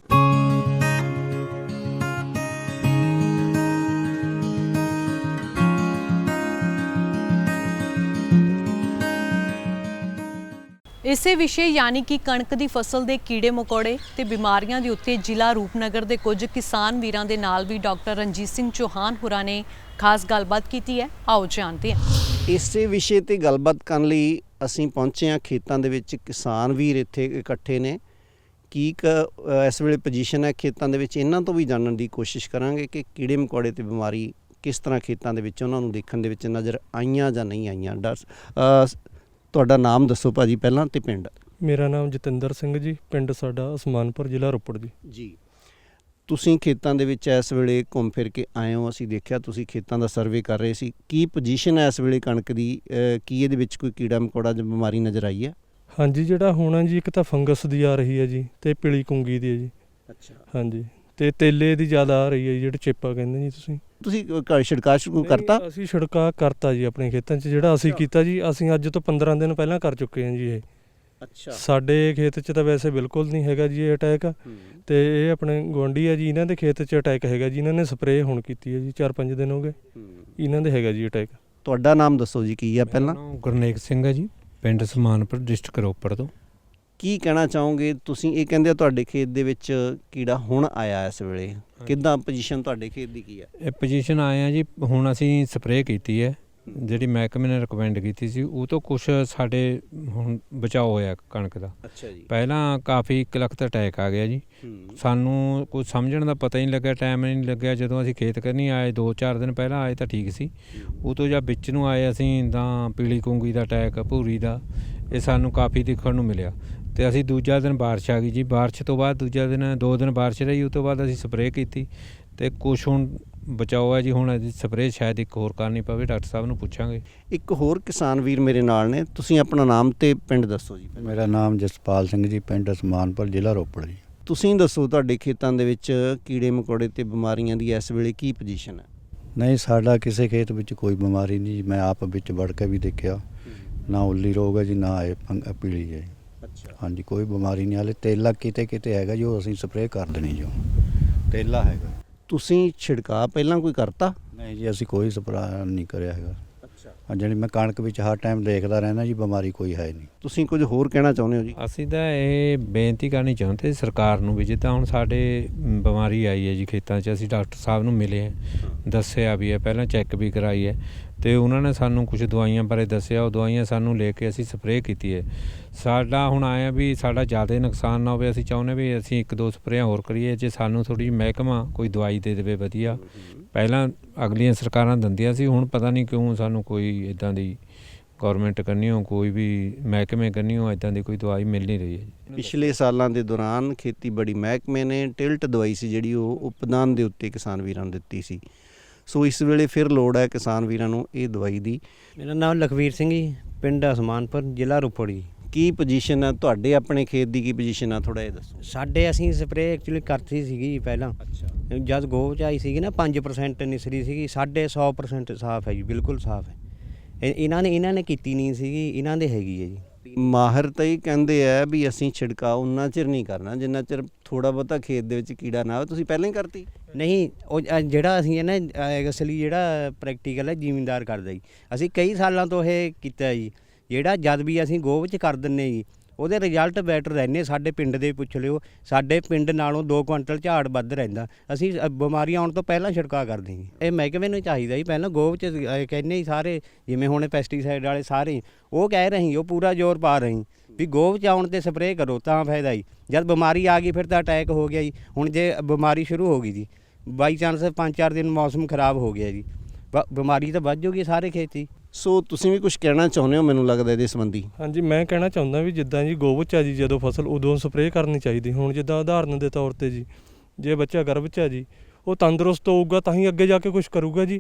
ਇਸੇ ਵਿਸ਼ੇ ਯਾਨੀ ਕਿ ਕਣਕ ਦੀ ਫਸਲ ਦੇ ਕੀੜੇ ਮਕੌੜੇ ਤੇ ਬਿਮਾਰੀਆਂ ਦੇ ਉੱਤੇ ਜ਼ਿਲ੍ਹਾ ਰੂਪਨਗਰ ਦੇ ਕੁਝ ਕਿਸਾਨ ਵੀਰਾਂ ਦੇ ਨਾਲ ਵੀ ਡਾਕਟਰ ਰਣਜੀਤ ਸਿੰਘ ਚੌਹਾਨ ਹੁਰਾਂ ਨੇ ਖਾਸ ਗੱਲਬਾਤ ਕੀਤੀ ਹੈ। ਆਓ ਜਾਣਦੇ ਹਾਂ। ਇਸੇ ਵਿਸ਼ੇ ਤੇ ਗੱਲਬਾਤ ਕਰਨ ਲਈ ਅਸੀਂ ਪਹੁੰਚੇ ਹਾਂ ਖੇਤਾਂ ਦੇ ਵਿੱਚ ਕਿਸਾਨ ਵੀਰ ਇੱਥੇ ਇਕੱਠੇ ਨੇ। ਕੀ ਕ ਇਸ ਵੇਲੇ ਪੋਜੀਸ਼ਨ ਹੈ ਖੇਤਾਂ ਦੇ ਵਿੱਚ ਇਹਨਾਂ ਤੋਂ ਵੀ ਜਾਣਨ ਦੀ ਕੋਸ਼ਿਸ਼ ਕਰਾਂਗੇ ਕਿ ਕੀੜੇ ਮਕੌੜੇ ਤੇ ਬਿਮਾਰੀ ਕਿਸ ਤਰ੍ਹਾਂ ਖੇਤਾਂ ਦੇ ਵਿੱਚ ਉਹਨਾਂ ਨੂੰ ਦੇਖਣ ਦੇ ਵਿੱਚ ਨਜ਼ਰ ਆਈਆਂ ਜਾਂ ਨਹੀਂ ਆਈਆਂ। ਅ, ਤੁਹਾਡਾ ਨਾਮ ਦੱਸੋ ਭਾਜੀ ਪਹਿਲਾਂ ਤੇ ਪਿੰਡ। ਮੇਰਾ ਨਾਮ ਜਤਿੰਦਰ ਸਿੰਘ ਜੀ ਪਿੰਡ ਸਾਡਾ ਉਸਮਾਨਪੁਰ ਜ਼ਿਲ੍ਹਾ ਰੋਪੜ ਜੀ। ਜੀ। ਤੁਸੀਂ ਖੇਤਾਂ ਦੇ ਵਿੱਚ ਇਸ ਵੇਲੇ ਘੁੰਮ ਫਿਰ ਕੇ ਆਏ ਹੋ ਅਸੀਂ ਦੇਖਿਆ ਤੁਸੀਂ ਖੇਤਾਂ ਦਾ ਸਰਵੇ ਕਰ ਰਹੇ ਸੀ। ਕੀ ਪੋਜੀਸ਼ਨ ਹੈ ਇਸ ਵੇਲੇ ਕਣਕ ਦੀ? ਕੀ ਇਹਦੇ ਵਿੱਚ ਕੋਈ ਕੀੜਾ ਮਕੌੜਾ ਜਾਂ ਬਿਮਾਰੀ ਨਜ਼ਰ ਆਈ ਹੈ? ਹਾਂਜੀ ਜਿਹੜਾ ਹੋਣਾ ਜੀ ਇੱਕ ਤਾਂ ਫੰਗਸ ਦੀ ਆ ਰਹੀ ਹੈ ਜੀ ਤੇ ਪੀਲੀ ਕੁੰਗੀ ਦੀ ਹੈ ਜੀ। ਅੱਛਾ। ਹਾਂਜੀ ਤੇ ਤੇਲੇ ਦੀ ਜ਼ਿਆਦਾ ਆ ਰਹੀ ਹੈ ਜਿਹੜੇ ਚੇਪਾ ਕਹਿੰਦੇ ਜੀ ਤੁਸੀਂ। ਤੁਸੀਂ ਛਿੜਕਾਅ ਸ਼ੁਰੂ ਕਰਤਾ? ਅਸੀਂ ਛਿੜਕਾ ਕਰਤਾ ਜੀ ਆਪਣੇ ਖੇਤਾਂ 'ਚ ਜਿਹੜਾ ਅਸੀਂ ਕੀਤਾ ਜੀ ਅਸੀਂ ਅੱਜ ਤੋਂ 15 ਦਿਨ ਪਹਿਲਾਂ ਕਰ ਚੁੱਕੇ ਹਾਂ ਜੀ ਇਹ। ਅੱਛਾ। ਸਾਡੇ ਖੇਤ 'ਚ ਤਾਂ ਵੈਸੇ ਬਿਲਕੁਲ ਨਹੀਂ ਹੈਗਾ ਜੀ ਇਹ ਅਟੈਕ। ਤੇ ਇਹ ਆਪਣੇ ਗੁਆਂਢੀ ਹੈ ਜੀ ਇਹਨਾਂ ਦੇ ਖੇਤ 'ਚ ਅਟੈਕ ਹੈਗਾ ਜੀ ਇਹਨਾਂ ਨੇ ਸਪਰੇਅ ਹੁਣ ਕੀਤੀ ਹੈ ਜੀ 4-5 ਦਿਨ ਹੋ ਗਏ। ਇਹਨਾਂ ਦੇ ਹੈਗਾ ਜੀ ਅਟੈਕ। ਤੁਹਾਡਾ ਨਾਮ ਦੱਸੋ ਜੀ ਕੀ ਹੈ ਪਹਿਲਾਂ? ਗੁਰਨੇਕ ਸਿੰਘ ਹੈ ਜੀ ਪਿੰਡ ਸਮਾਨਪੁਰ ਡਿਸਟ੍ਰਿਕਟ ਰੋਪੜ ਤੋਂ। ਕੀ ਕਹਿਣਾ ਚਾਹੋਗੇ? ਤੁਸੀਂ ਇਹ ਕਹਿੰਦੇ ਆ ਤੁਹਾਡੇ ਖੇਤ ਦੇ ਵਿੱਚ ਕੀੜਾ ਹੁਣ ਆਇਆ ਇਸ ਵੇਲੇ। ਕਿੱਦਾਂ ਪੋਜੀਸ਼ਨ ਤੁਹਾਡੇ ਖੇਤ ਦੀ ਕੀ ਹੈ ਇਹ ਪੋਜੀਸ਼ਨ ਆਏ ਆ ਜੀ ਹੁਣ ਅਸੀਂ ਸਪਰੇਅ ਕੀਤੀ ਹੈ। ਜਿਹੜੀ ਮਹਿਕਮੇ ਨੇ ਰეკਮੈਂਡ ਕੀਤੀ ਸੀ ਉਹ ਤੋਂ ਕੁਝ ਸਾਡੇ ਹੁਣ ਬਚਾਅ ਹੋਇਆ ਕਣਕ ਦਾ। ਅੱਛਾ ਜੀ। ਪਹਿਲਾਂ ਕਾਫੀ ਇੱਕ ਲੱਖ ਦਾ ਅਟੈਕ ਆ ਗਿਆ ਜੀ। ਸਾਨੂੰ ਕੁਝ ਸਮਝਣ ਦਾ ਪਤਾ ਹੀ ਨਹੀਂ ਲੱਗਿਆ ਟਾਈਮ ਨਹੀਂ ਲੱਗਿਆ। ਜਦੋਂ ਅਸੀਂ ਖੇਤ ਕਰਨੀ ਆਏ 2-4 ਦਿਨ ਪਹਿਲਾਂ ਆਏ ਤਾਂ ਠੀਕ ਸੀ। ਉਹ ਤੋਂ ਜਦ ਵਿੱਚ ਨੂੰ ਆਏ ਅਸੀਂ ਤਾਂ ਪੀਲੀ ਕੁੰਗੀ ਦਾ ਅਟੈਕ ਭੂਰੀ ਦਾ ਇਹ ਸਾਨੂੰ ਕਾਫੀ ਦੇਖਣ ਨੂੰ ਮਿਲਿਆ। ਤੇ ਅਸੀਂ ਦੂਜਾ ਦਿਨ ਬਾਰਿਸ਼ ਆ ਗਈ ਜੀ। ਬਾਰਿਸ਼ ਤੋਂ ਬਾਅਦ ਦੂਜਾ ਦਿਨ ਦੋ ਦਿਨ ਬਾਰਿਸ਼ ਰਹੀ ਉਹ ਤੋਂ ਬਾਅਦ ਅਸੀਂ ਸਪਰੇਅ ਕੀਤੀ। ਤੇ ਕੁਝ ਹੁਣ ਬਚਾਓ ਹੈ ਜੀ ਹੁਣ ਇਹਦੀ ਸਪਰੇਅ ਸ਼ਾਇਦ ਇੱਕ ਹੋਰ ਕਰਨੀ ਪਵੇ ਡਾਕਟਰ ਸਾਹਿਬ ਨੂੰ ਪੁੱਛਾਂਗੇ। ਇੱਕ ਹੋਰ ਕਿਸਾਨ ਵੀਰ ਮੇਰੇ ਨਾਲ ਨੇ ਤੁਸੀਂ ਆਪਣਾ ਨਾਮ ਤੇ ਪਿੰਡ ਦੱਸੋ ਜੀ। ਮੇਰਾ ਨਾਮ ਜਸਪਾਲ ਸਿੰਘ ਜੀ ਪਿੰਡ ਸਮਾਨਪੁਰ ਜ਼ਿਲ੍ਹਾ ਰੋਪੜ ਜੀ। ਤੁਸੀਂ ਦੱਸੋ ਤੁਹਾਡੇ ਖੇਤਾਂ ਦੇ ਵਿੱਚ ਕੀੜੇ ਮਕੌੜੇ ਤੇ ਬਿਮਾਰੀਆਂ ਦੀ ਇਸ ਵੇਲੇ ਕੀ ਪੋਜੀਸ਼ਨ ਹੈ? ਨਹੀਂ ਸਾਡਾ ਕਿਸੇ ਖੇਤ ਵਿੱਚ ਕੋਈ ਬਿਮਾਰੀ ਨਹੀਂ ਜੀ ਮੈਂ ਆਪ ਵਿੱਚ ਵੜ ਕੇ ਵੀ ਦੇਖਿਆ। ਨਾ ਉੱਲੀ ਰੋਗ ਹੈ ਜੀ ਨਾ ਇਹ ਪੰਗ- ਪੀਲੀ ਹੈ ਅੱਛਾ। ਹਾਂਜੀ ਕੋਈ ਬਿਮਾਰੀ ਨਹੀਂ ਹਾਲੇ ਤੇਲਾ ਕਿਤੇ ਕਿਤੇ ਹੈਗਾ ਜੋ ਅਸੀਂ ਸਪਰੇਅ ਕਰ ਦੇਣੀ ਜੋ ਤੇਲਾ ਹੈਗਾ। ਤੁਸੀਂ ਛਿੜਕਾਅ ਪਹਿਲਾਂ ਕੋਈ ਕਰਤਾ? ਨਹੀਂ ਜੀ ਅਸੀਂ ਕੋਈ ਸਪਰੇਅ ਨਹੀਂ ਕਰਿਆ ਹੈਗਾ। ਅੱਛਾ। ਹਾਂ ਜਿਹੜੀ ਮੈਂ ਕਣਕ ਵਿੱਚ ਹਰ ਟਾਈਮ ਦੇਖਦਾ ਰਹਿਣਾ ਜੀ ਬਿਮਾਰੀ ਕੋਈ ਹੈ ਨਹੀਂ। ਤੁਸੀਂ ਕੁਝ ਹੋਰ ਕਹਿਣਾ ਚਾਹੁੰਦੇ ਹੋ ਜੀ? ਅਸੀਂ ਤਾਂ ਇਹ ਬੇਨਤੀ ਕਰਨੀ ਚਾਹੁੰਦੇ ਸਰਕਾਰ ਨੂੰ ਵੀ ਜਿੱਦਾਂ ਹੁਣ ਸਾਡੇ ਬਿਮਾਰੀ ਆਈ ਹੈ ਜੀ ਖੇਤਾਂ 'ਚ ਅਸੀਂ ਡਾਕਟਰ ਸਾਹਿਬ ਨੂੰ ਮਿਲੇ ਹਾਂ। ਦੱਸਿਆ ਵੀ ਹੈ ਪਹਿਲਾਂ ਚੈੱਕ ਵੀ ਕਰਾਈ ਹੈ। ਤੇ ਉਹਨਾਂ ਨੇ ਸਾਨੂੰ ਕੁਝ ਦਵਾਈਆਂ ਬਾਰੇ ਦੱਸਿਆ, ਉਹ ਦਵਾਈਆਂ ਸਾਨੂੰ ਲੈ ਕੇ ਅਸੀਂ ਸਪਰੇਅ ਕੀਤੀ ਹੈ। ਸਾਡਾ ਹੁਣ ਆਇਆ ਵੀ ਸਾਡਾ ਜ਼ਿਆਦਾ ਨੁਕਸਾਨ ਨਾ ਹੋਵੇ, ਅਸੀਂ ਚਾਹੁੰਦੇ ਵੀ ਅਸੀਂ ਇੱਕ ਦੋ ਸਪਰੇਆਂ ਹੋਰ ਕਰੀਏ, ਜੇ ਸਾਨੂੰ ਥੋੜੀ ਮਹਿਕਮਾ ਕੋਈ ਦਵਾਈ ਦੇ ਦੇਵੇ ਵਧੀਆ। ਪਹਿਲਾਂ ਅਗਲੀਆਂ ਸਰਕਾਰਾਂ ਦਿੰਦੀਆਂ ਸੀ, ਹੁਣ ਪਤਾ ਨਹੀਂ ਕਿਉਂ ਸਾਨੂੰ ਕੋਈ ਇਦਾਂ ਦੀ ਗਵਰਨਮੈਂਟ ਕਰਨੀਓ ਕੋਈ ਵੀ ਮਹਿਕਮੇ ਕਰਨੀਓ ਇਦਾਂ ਦੀ ਕੋਈ ਦਵਾਈ ਮਿਲ ਨਹੀਂ ਰਹੀ ਹੈ। ਜੀ ਪਿਛਲੇ ਸਾਲਾਂ ਦੇ ਦੌਰਾਨ ਖੇਤੀਬਾੜੀ ਮਹਿਕਮੇ ਨੇ ਟਿਲਟ ਦਵਾਈ ਸੀ ਜਿਹੜੀ ਉਹ ਉਪਦਾਨ ਦੇ ਉੱਤੇ ਕਿਸਾਨ ਵੀਰਾਂ ਨੂੰ ਦਿੱਤੀ ਸੀ। ਸੋ ਇਸ ਵੇਲੇ ਫਿਰ ਲੋੜ ਹੈ ਕਿਸਾਨ ਵੀਰਾਂ ਨੂੰ ਇਹ ਦਵਾਈ ਦੀ। ਮੇਰਾ ਨਾਮ ਲਖਵੀਰ ਸਿੰਘ ਜੀ ਪਿੰਡ ਅਸਮਾਨਪੁਰ ਜ਼ਿਲ੍ਹਾ ਰੋਪੜ। ਜੀ ਕੀ ਪੋਜੀਸ਼ਨ ਹੈ ਤੁਹਾਡੇ ਆਪਣੇ ਖੇਤ ਦੀ ਕੀ ਪੋਜੀਸ਼ਨ ਹੈ ਥੋੜਾ ਇਹ ਦੱਸੋ। ਸਾਡੇ ਅਸੀਂ ਸਪਰੇਅ ਐਕਚੁਅਲੀ ਕਰਤੀ ਸੀਗੀ ਜੀ ਪਹਿਲਾਂ। ਅੱਛਾ। ਜਦ ਗੋਭ ਚ ਆਈ ਸੀਗੀ ਨਾ 5% ਨਿਸਰੀ ਸੀਗੀ ਸਾਡੇ 100% ਸਾਫ਼ ਹੈ ਜੀ ਬਿਲਕੁਲ ਸਾਫ਼ ਹੈ। ਇਹ- ਇਹਨਾਂ ਨੇ ਇਹਨਾਂ ਨੇ ਕੀਤੀ ਨਹੀਂ ਸੀਗੀ ਇਹਨਾਂ ਦੇ ਹੈਗੀ ਹੈ ਜੀ। ਮਾਹਰ ਤਾਂ ਇਹ ਕਹਿੰਦੇ ਆ ਵੀ ਅਸੀਂ ਛਿੜਕਾਅ ਉਨਾ ਚਿਰ ਨਹੀਂ ਕਰਨਾ ਜਿੰਨਾ ਚਿਰ ਥੋੜਾ ਬਹੁਤਾ ਖੇਤ ਦੇ ਵਿੱਚ ਕੀੜਾ ਨਾ ਆਵੇ। ਤੁਸੀਂ ਪਹਿਲਾਂ ਹੀ ਕਰਤੀ? ਨਹੀਂ ਉਹ ਅ, ਜਿਹੜਾ ਅਸੀਂ ਹੈ ਨਾ ਅ, ਅਸਲੀ ਜਿਹੜਾ ਪ੍ਰੈਕਟੀਕਲ ਹੈ ਜ਼ਿਮੀਂਦਾਰ ਕਰਦਾ ਜੀ। ਅਸੀਂ ਕਈ ਸਾਲਾਂ ਤੋਂ ਇਹ ਕੀਤਾ ਜੀ। ਜਿਹੜਾ ਜਦ ਵੀ ਅਸੀਂ ਗੋਭ ਵਿੱਚ ਕਰ ਦਿੰਨੇ ਜੀ ਉਹਦੇ ਰਿਜ਼ਲਟ ਬੈਟਰ ਰਹਿੰਦੇ ਸਾਡੇ ਪਿੰਡ ਦੇ ਪੁੱਛ ਲਿਓ। ਸਾਡੇ ਪਿੰਡ ਨਾਲੋਂ 2 ਕੁਇੰਟਲ ਝਾੜ ਵੱਧ ਰਹਿੰਦਾ। ਅਸੀਂ ਅ, ਬਿਮਾਰੀ ਆਉਣ ਤੋਂ ਪਹਿਲਾਂ ਛਿੜਕਾ ਕਰ ਦਿੰਗੇ ਇਹ ਮਹਿਕਮੇ ਨੂੰ ਚਾਹੀਦਾ ਜੀ ਪਹਿਲਾਂ ਗੋਭ ਚ ਅ, ਕਹਿੰਦੇ ਹੀ ਸਾਰੇ ਜਿਵੇਂ ਹੁਣ ਪੈਸਟੀਸਾਈਡ ਵਾਲੇ ਸਾਰੇ ਉਹ ਕਹਿ ਰਹੇ ਸੀ, ਉਹ ਪੂਰਾ ਜ਼ੋਰ ਪਾ ਰਹੇ। ਸੀ ਵੀ ਗੋਬ ਚ ਆਉਣ ਤੇ ਸਪਰੇਅ ਕਰੋ ਤਾਂ ਫਾਇਦਾ ਜੀ। ਜਦ ਬਿਮਾਰੀ ਆ ਗਈ ਫਿਰ ਤਾਂ ਅਟੈਕ ਹੋ ਗਿਆ ਜੀ। ਹੁਣ ਜੇ ਬਿਮਾਰੀ ਸ਼ੁਰੂ ਹੋ ਗਈ ਜੀ ਬਾਈ ਚਾਂਸ 5-4 ਦਿਨ ਮੌਸਮ ਖਰਾਬ ਹੋ ਗਿਆ ਜੀ। ਬ- ਬਿਮਾਰੀ ਤਾਂ ਵੱਧ ਜੂਗੀ ਸਾਰੇ ਖੇਤੀ। ਸੋ ਤੁਸੀਂ ਵੀ ਕੁਝ ਕਹਿਣਾ ਚਾਹੁੰਦੇ ਹੋ ਮੈਨੂੰ ਲੱਗਦਾ ਇਹਦੇ ਸੰਬੰਧੀ? ਹਾਂਜੀ ਮੈਂ ਕਹਿਣਾ ਚਾਹੁੰਦਾ ਵੀ ਜਿੱਦਾਂ ਜੀ ਗੋਬਚ ਆ ਜੀ ਜਦੋਂ ਫਸਲ ਉਦੋਂ ਸਪਰੇਅ ਕਰਨੀ ਚਾਹੀਦੀ ਹੁਣ ਜਿੱਦਾਂ ਉਦਾਹਰਨ ਦੇ ਤੌਰ ਤੇ ਜੀ ਜੇ ਬੱਚਾ ਗਰਭ 'ਚ ਆ ਜੀ ਉਹ ਤੰਦਰੁਸਤ ਹੋਊਗਾ ਤਾਂ ਹੀ ਅੱਗੇ ਜਾ ਕੇ ਕੁਝ ਕਰੂਗਾ ਜੀ।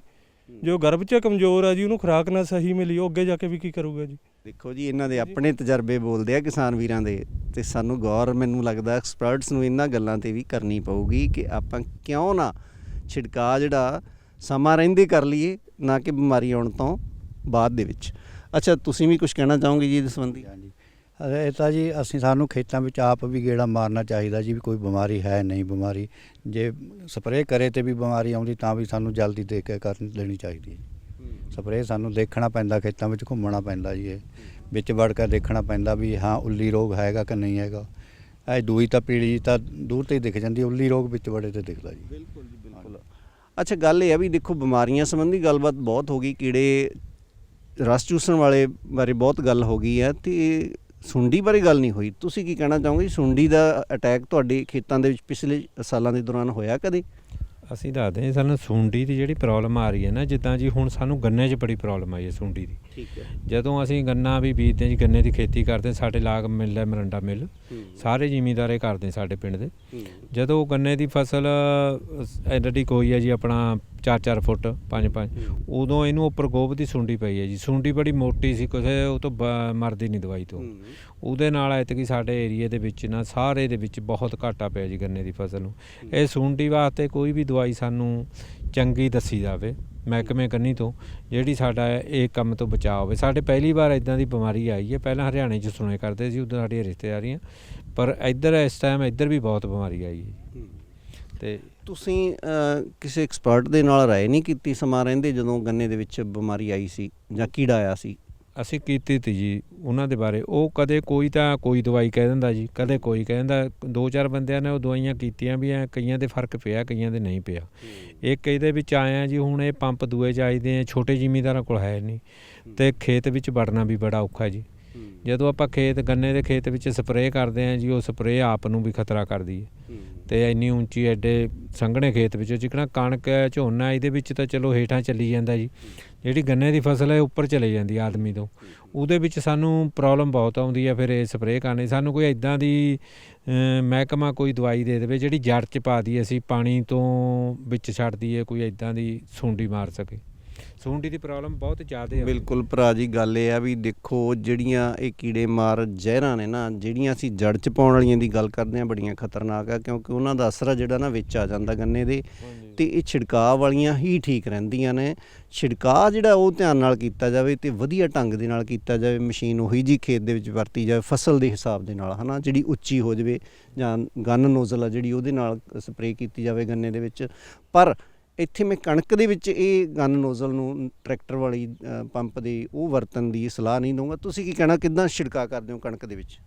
ਜੋ ਗਰਭ 'ਚ ਕਮਜ਼ੋਰ ਆ ਜੀ ਉਹਨੂੰ ਖੁਰਾਕ ਨਾ ਸਹੀ ਮਿਲੀ ਉਹ ਅੱਗੇ ਜਾ ਕੇ ਵੀ ਕੀ ਕਰੂਗਾ ਜੀ। ਦੇਖੋ ਜੀ ਇਹਨਾਂ ਦੇ ਆਪਣੇ ਤਜਰਬੇ ਬੋਲਦੇ ਆ ਕਿਸਾਨ ਵੀਰਾਂ ਦੇ ਤੇ ਸਾਨੂੰ ਗੌਰ ਮੈਨੂੰ ਲੱਗਦਾ ਐਕਸਪਰਟਸ ਨੂੰ ਇਹਨਾਂ ਗੱਲਾਂ ਤੇ ਵੀ ਕਰਨੀ ਪਊਗੀ ਕਿ ਆਪਾਂ ਕਿਉਂ ਨਾ ਛਿੜਕਾ ਜਿਹੜਾ ਸਮਾਂ ਰਹਿੰਦੇ ਕਰ ਲਈਏ ਨਾ ਕਿ ਬਿਮਾਰੀ ਆਉਣ ਤੋਂ ਬਾਅਦ ਦੇ ਵਿੱਚ। ਅੱਛਾ ਤੁਸੀਂ ਵੀ ਕੁਝ ਕਹਿਣਾ ਚਾਹੋਗੇ ਜੀ ਇਸ ਸੰਬੰਧੀ? ਹਾਂਜੀ। ਇਹ ਤਾਂ ਜੀ ਅਸੀਂ ਸਾਨੂੰ ਖੇਤਾਂ ਵਿੱਚ ਆਪ ਵੀ ਗੇੜਾ ਮਾਰਨਾ ਚਾਹੀਦਾ ਜੀ ਵੀ ਕੋਈ ਬਿਮਾਰੀ ਹੈ ਨਹੀਂ ਬਿਮਾਰੀ। ਜੇ ਸਪਰੇਅ ਕਰੇ ਤੇ ਵੀ ਬਿਮਾਰੀ ਆਉਂਦੀ ਤਾਂ ਵੀ ਸਾਨੂੰ ਜਲਦੀ ਦੇਖ ਕੇ ਕਰ ਲੈਣੀ ਚਾਹੀਦੀ ਹੈ। ਸਪਰੇਅ ਸਾਨੂੰ ਦੇਖਣਾ ਪੈਂਦਾ ਖੇਤਾਂ ਵਿੱਚ ਘੁੰਮਣਾ ਪੈਂਦਾ ਜੀ ਇਹ। ਵਿੱਚ ਵੜ ਕੇ ਦੇਖਣਾ ਪੈਂਦਾ ਵੀ ਹਾਂ ਉੱਲੀ ਰੋਗ ਹੈਗਾ ਕਿ ਨਹੀਂ ਹੈਗਾ। ਇਹ ਦੂਈ ਤਾਂ ਪੀਲੀ ਤਾਂ ਦੂਰ ਤੇ ਹੀ ਦਿਖ ਜਾਂਦੀ ਉੱਲੀ ਰੋਗ ਵਿੱਚ ਬੜੇ ਤੇ ਦਿਖਦਾ ਜੀ। ਬਿਲਕੁਲ ਜੀ ਬਿਲਕੁਲ। ਅੱਛਾ ਗੱਲ ਇਹ ਆ ਵੀ ਦੇਖੋ ਬਿਮਾਰੀਆਂ ਸੰਬੰਧੀ ਗੱਲਬਾਤ ਬਹੁਤ ਹੋ ਗਈ ਕੀੜੇ ਰਸ ਚੂਸਣ ਵਾਲੇ ਬਾਰੇ ਬਹੁਤ ਗੱਲ ਹੋ ਗਈ ਹੈ ਤੇ ਸੁੰਡੀ ਬਾਰੇ ਗੱਲ ਨਹੀਂ ਹੋਈ। ਤੁਸੀਂ ਕੀ ਕਹਿਣਾ ਚਾਹੋਗੇ? ਸੁੰਡੀ ਦਾ ਅਟੈਕ ਤੁਹਾਡੇ ਖੇਤਾਂ ਦੇ ਵਿੱਚ ਪਿਛਲੇ ਸਾਲਾਂ ਦੇ ਦੌਰਾਨ ਹੋਇਆ ਕਦੇ? ਅਸੀਂ ਦੱਸਦੇ ਹਾਂ ਸਾਨੂੰ ਸੁੰਡੀ ਦੀ ਜਿਹੜੀ ਪ੍ਰੋਬਲਮ ਆ ਰਹੀ ਹੈ ਨਾ ਜਿੱਦਾਂ ਜੀ ਹੁਣ ਸਾਨੂੰ ਗੰਨੇ 'ਚ ਬੜੀ ਪ੍ਰੋਬਲਮ ਆਈ ਹੈ ਸੁੰਡੀ ਦੀ। ਠੀਕ ਹੈ। ਜਦੋਂ ਅਸੀਂ ਗੰਨਾ ਵੀ ਬੀਜਦੇ ਹਾਂ ਜੀ ਗੰਨੇ ਦੀ ਖੇਤੀ ਕਰਦੇ ਹਾਂ, ਸਾਡੇ ਲਾਗ ਮਿਲ ਹੈ ਮਰੰਡਾ ਮਿਲ। ਸਾਰੇ ਜ਼ਿਮੀਂਦਾਰੇ ਕਰਦੇ ਸਾਡੇ ਪਿੰਡ ਦੇ। ਜਦੋਂ ਗੰਨੇ ਦੀ ਫਸਲ ਐਡਡੀ ਕੋਈ ਹੈ ਜੀ ਆਪਣਾ 4-4 ਫੁੱਟ 5-5 ਉਦੋਂ ਇਹਨੂੰ ਉੱਪਰ ਗੋਬ ਦੀ ਸੁੰਡੀ ਪਈ ਹੈ ਜੀ। ਸੁੰਡੀ ਬੜੀ ਮੋਟੀ ਸੀ ਕਿਸੇ ਉਹ ਤੋਂ ਮਰਦੀ ਨਹੀਂ ਦਵਾਈ ਤੋਂ। ਉਹਦੇ ਨਾਲ ਐਤਕੀ ਸਾਡੇ ਏਰੀਏ ਦੇ ਵਿੱਚ ਨਾ ਸਾਰੇ ਦੇ ਵਿੱਚ ਬਹੁਤ ਘਾਟਾ ਪਿਆ ਜੀ ਗੰਨੇ ਦੀ ਫਸਲ ਨੂੰ। ਇਹ ਸੁੰਡੀ ਵਾਸਤੇ ਕੋਈ ਵੀ ਦਵਾਈ ਸਾਨੂੰ ਚੰਗੀ ਦੱਸੀ ਜਾਵੇ ਮਹਿਕਮੇ ਕੰਨੀ ਤੋਂ ਜਿਹੜੀ ਸਾਡਾ ਇਹ ਕੰਮ ਤੋਂ ਬਚਾਅ ਹੋਵੇ। ਸਾਡੇ ਪਹਿਲੀ ਵਾਰ ਇਦਾਂ ਦੀ ਬਿਮਾਰੀ ਆਈ ਹੈ ਪਹਿਲਾਂ ਹਰਿਆਣੇ 'ਚ ਸੁਣੇ ਕਰਦੇ ਸੀ ਉਦੋਂ ਸਾਡੀਆਂ ਰਿਸ਼ਤੇਦਾਰੀਆਂ ਪਰ ਇੱਧਰ ਇਸ ਟਾਈਮ ਇੱਧਰ ਵੀ ਬਹੁਤ ਬਿਮਾਰੀ ਆਈ ਹੈ ਤੇ ਤੁਸੀਂ ਕਿਸੇ ਐਕਸਪਰਟ ਦੇ ਨਾਲ ਰਾਏ ਨਹੀਂ ਕੀਤੀ ਸਮਾਂ ਰਹਿੰਦੇ ਜਦੋਂ ਗੰਨੇ ਦੇ ਵਿੱਚ ਬਿਮਾਰੀ ਆਈ ਸੀ ਜਾਂ ਕੀੜਾ ਆਇਆ ਸੀ? ਅਸੀਂ ਕੀਤੀ ਤੀ ਜੀ ਉਹਨਾਂ ਦੇ ਬਾਰੇ। ਉਹ ਕਦੇ ਕੋਈ ਤਾਂ ਕੋਈ ਦਵਾਈ ਕਹਿ ਦਿੰਦਾ ਜੀ ਕਦੇ ਕੋਈ ਕਹਿ ਦਿੰਦਾ। ਦੋ ਚਾਰ ਬੰਦਿਆਂ ਨੇ ਉਹ ਦਵਾਈਆਂ ਕੀਤੀਆਂ ਵੀ ਐ ਕਈਆਂ ਦੇ ਫ਼ਰਕ ਪਿਆ ਕਈਆਂ ਦੇ ਨਹੀਂ ਪਿਆ। ਇੱਕ ਇਹਦੇ ਵਿੱਚ ਆਇਆ ਜੀ ਹੁਣ ਇਹ ਪੰਪ ਦੂਏ ਚਾਹੀਦੇ ਆ ਛੋਟੇ ਜ਼ਿਮੀਂਦਾਰਾਂ ਕੋਲ ਹੈ ਨਹੀਂ। ਤੇ ਖੇਤ ਵਿੱਚ ਵੜਨਾ ਵੀ ਬੜਾ ਔਖਾ ਜੀ। ਜਦੋਂ ਆਪਾਂ ਖੇਤ ਗੰਨੇ ਦੇ ਖੇਤ ਵਿੱਚ ਸਪਰੇਅ ਕਰਦੇ ਆ ਜੀ ਉਹ ਸਪਰੇਅ ਆਪ ਨੂੰ ਵੀ ਖਤਰਾ ਕਰਦੀ ਹੈ। ਤੇ ਇੰਨੀ ਉੱਚੀ ਐਡੇ ਸੰਘਣੇ ਖੇਤ ਵਿੱਚ ਜਿਕਣਾ ਕਣਕ ਝੋਨਾ ਇਹਦੇ ਵਿੱਚ ਤਾਂ ਚਲੋ ਹੇਠਾਂ ਚੱਲੀ ਜਾਂਦਾ ਜੀ। ਜਿਹੜੀ ਗੰਨੇ ਦੀ ਫਸਲ ਹੈ ਉੱਪਰ ਚਲੇ ਜਾਂਦੀ ਹੈ ਆਦਮੀ ਤੋਂ। ਉਹਦੇ ਵਿੱਚ ਸਾਨੂੰ ਪ੍ਰੋਬਲਮ ਬਹੁਤ ਆਉਂਦੀ ਹੈ, ਫਿਰ ਇਹ ਸਪਰੇਅ ਕਰਨੀ। ਸਾਨੂੰ ਕੋਈ ਇਦਾਂ ਦੀ ਮਹਿਕਮਾ ਕੋਈ ਦਵਾਈ ਦੇ ਦੇਵੇ, ਜਿਹੜੀ ਜੜ 'ਚ ਪਾ ਦਈਏ ਅਸੀਂ, ਪਾਣੀ ਤੋਂ ਵਿੱਚ ਛੱਡ ਦਈਏ, ਕੋਈ ਇਦਾਂ ਦੀ ਸੁੰਡੀ ਮਾਰ ਸਕੇ। ਸੁੰਡੀ ਦੀ ਪ੍ਰੋਬਲਮ ਬਹੁਤ ਜ਼ਿਆਦਾ ਹੈ ਬਿਲਕੁਲ ਭਰਾ ਜੀ ਗੱਲ ਇਹ ਆ ਵੀ ਦੇਖੋ ਜਿਹੜੀਆਂ ਇਹ ਕੀੜੇ ਮਾਰ ਜ਼ਹਿਰਾਂ ਨੇ ਨਾ ਜਿਹੜੀਆਂ ਅਸੀਂ ਜੜ ਚ ਪਾਉਣ ਵਾਲੀਆਂ ਦੀ ਗੱਲ ਕਰਦੇ ਆ ਬੜੀਆਂ ਖਤਰਨਾਕ ਆ ਕਿਉਂਕਿ ਉਹਨਾਂ ਦਾ ਅਸਰ ਆ ਜਿਹੜਾ ਨਾ ਵਿੱਚ ਆ ਜਾਂਦਾ ਗੰਨੇ ਦੇ। ਤੇ ਇਹ ਛਿੜਕਾਅ ਵਾਲੀਆਂ ਹੀ ਠੀਕ ਰਹਿੰਦੀਆਂ ਨੇ। ਛਿੜਕਾਅ ਜਿਹੜਾ ਉਹ ਧਿਆਨ ਨਾਲ ਕੀਤਾ ਜਾਵੇ ਤੇ ਵਧੀਆ ਢੰਗ ਦੇ ਨਾਲ ਕੀਤਾ ਜਾਵੇ। ਮਸ਼ੀਨ ਉਹੀ ਜੀ ਖੇਤ ਦੇ ਵਿੱਚ ਵਰਤੀ ਜਾਵੇ ਫਸਲ ਦੇ ਹਿਸਾਬ ਦੇ ਨਾਲ ਹਨਾ ਜਿਹੜੀ ਉੱਚੀ ਹੋ ਜਾਵੇ ਜਾਂ ਗਨ ਨੋਜ਼ਲ ਆ ਜਿਹੜੀ ਉਹਦੇ ਨਾਲ ਸਪਰੇਅ ਕੀਤੀ ਜਾਵੇ ਗੰਨੇ ਦੇ ਵਿੱਚ। ਪਰ ਇੱਥੇ ਮੈਂ ਕਣਕ ਦੇ ਵਿੱਚ ਇਹ ਗਨ ਨੋਜ਼ਲ ਨੂੰ ਟਰੈਕਟਰ ਵਾਲੀ ਪੰਪ ਦੇ ਉਹ ਵਰਤਨ ਦੀ ਸਲਾਹ ਨਹੀਂ ਦਊਂਗਾ। ਤੁਸੀਂ ਕੀ ਕਹਿਣਾ ਕਿਦਾਂ ਛਿੜਕਾਅ ਕਰਦੇ ਹੋ ਕਣਕ ਦੇ ਵਿੱਚ?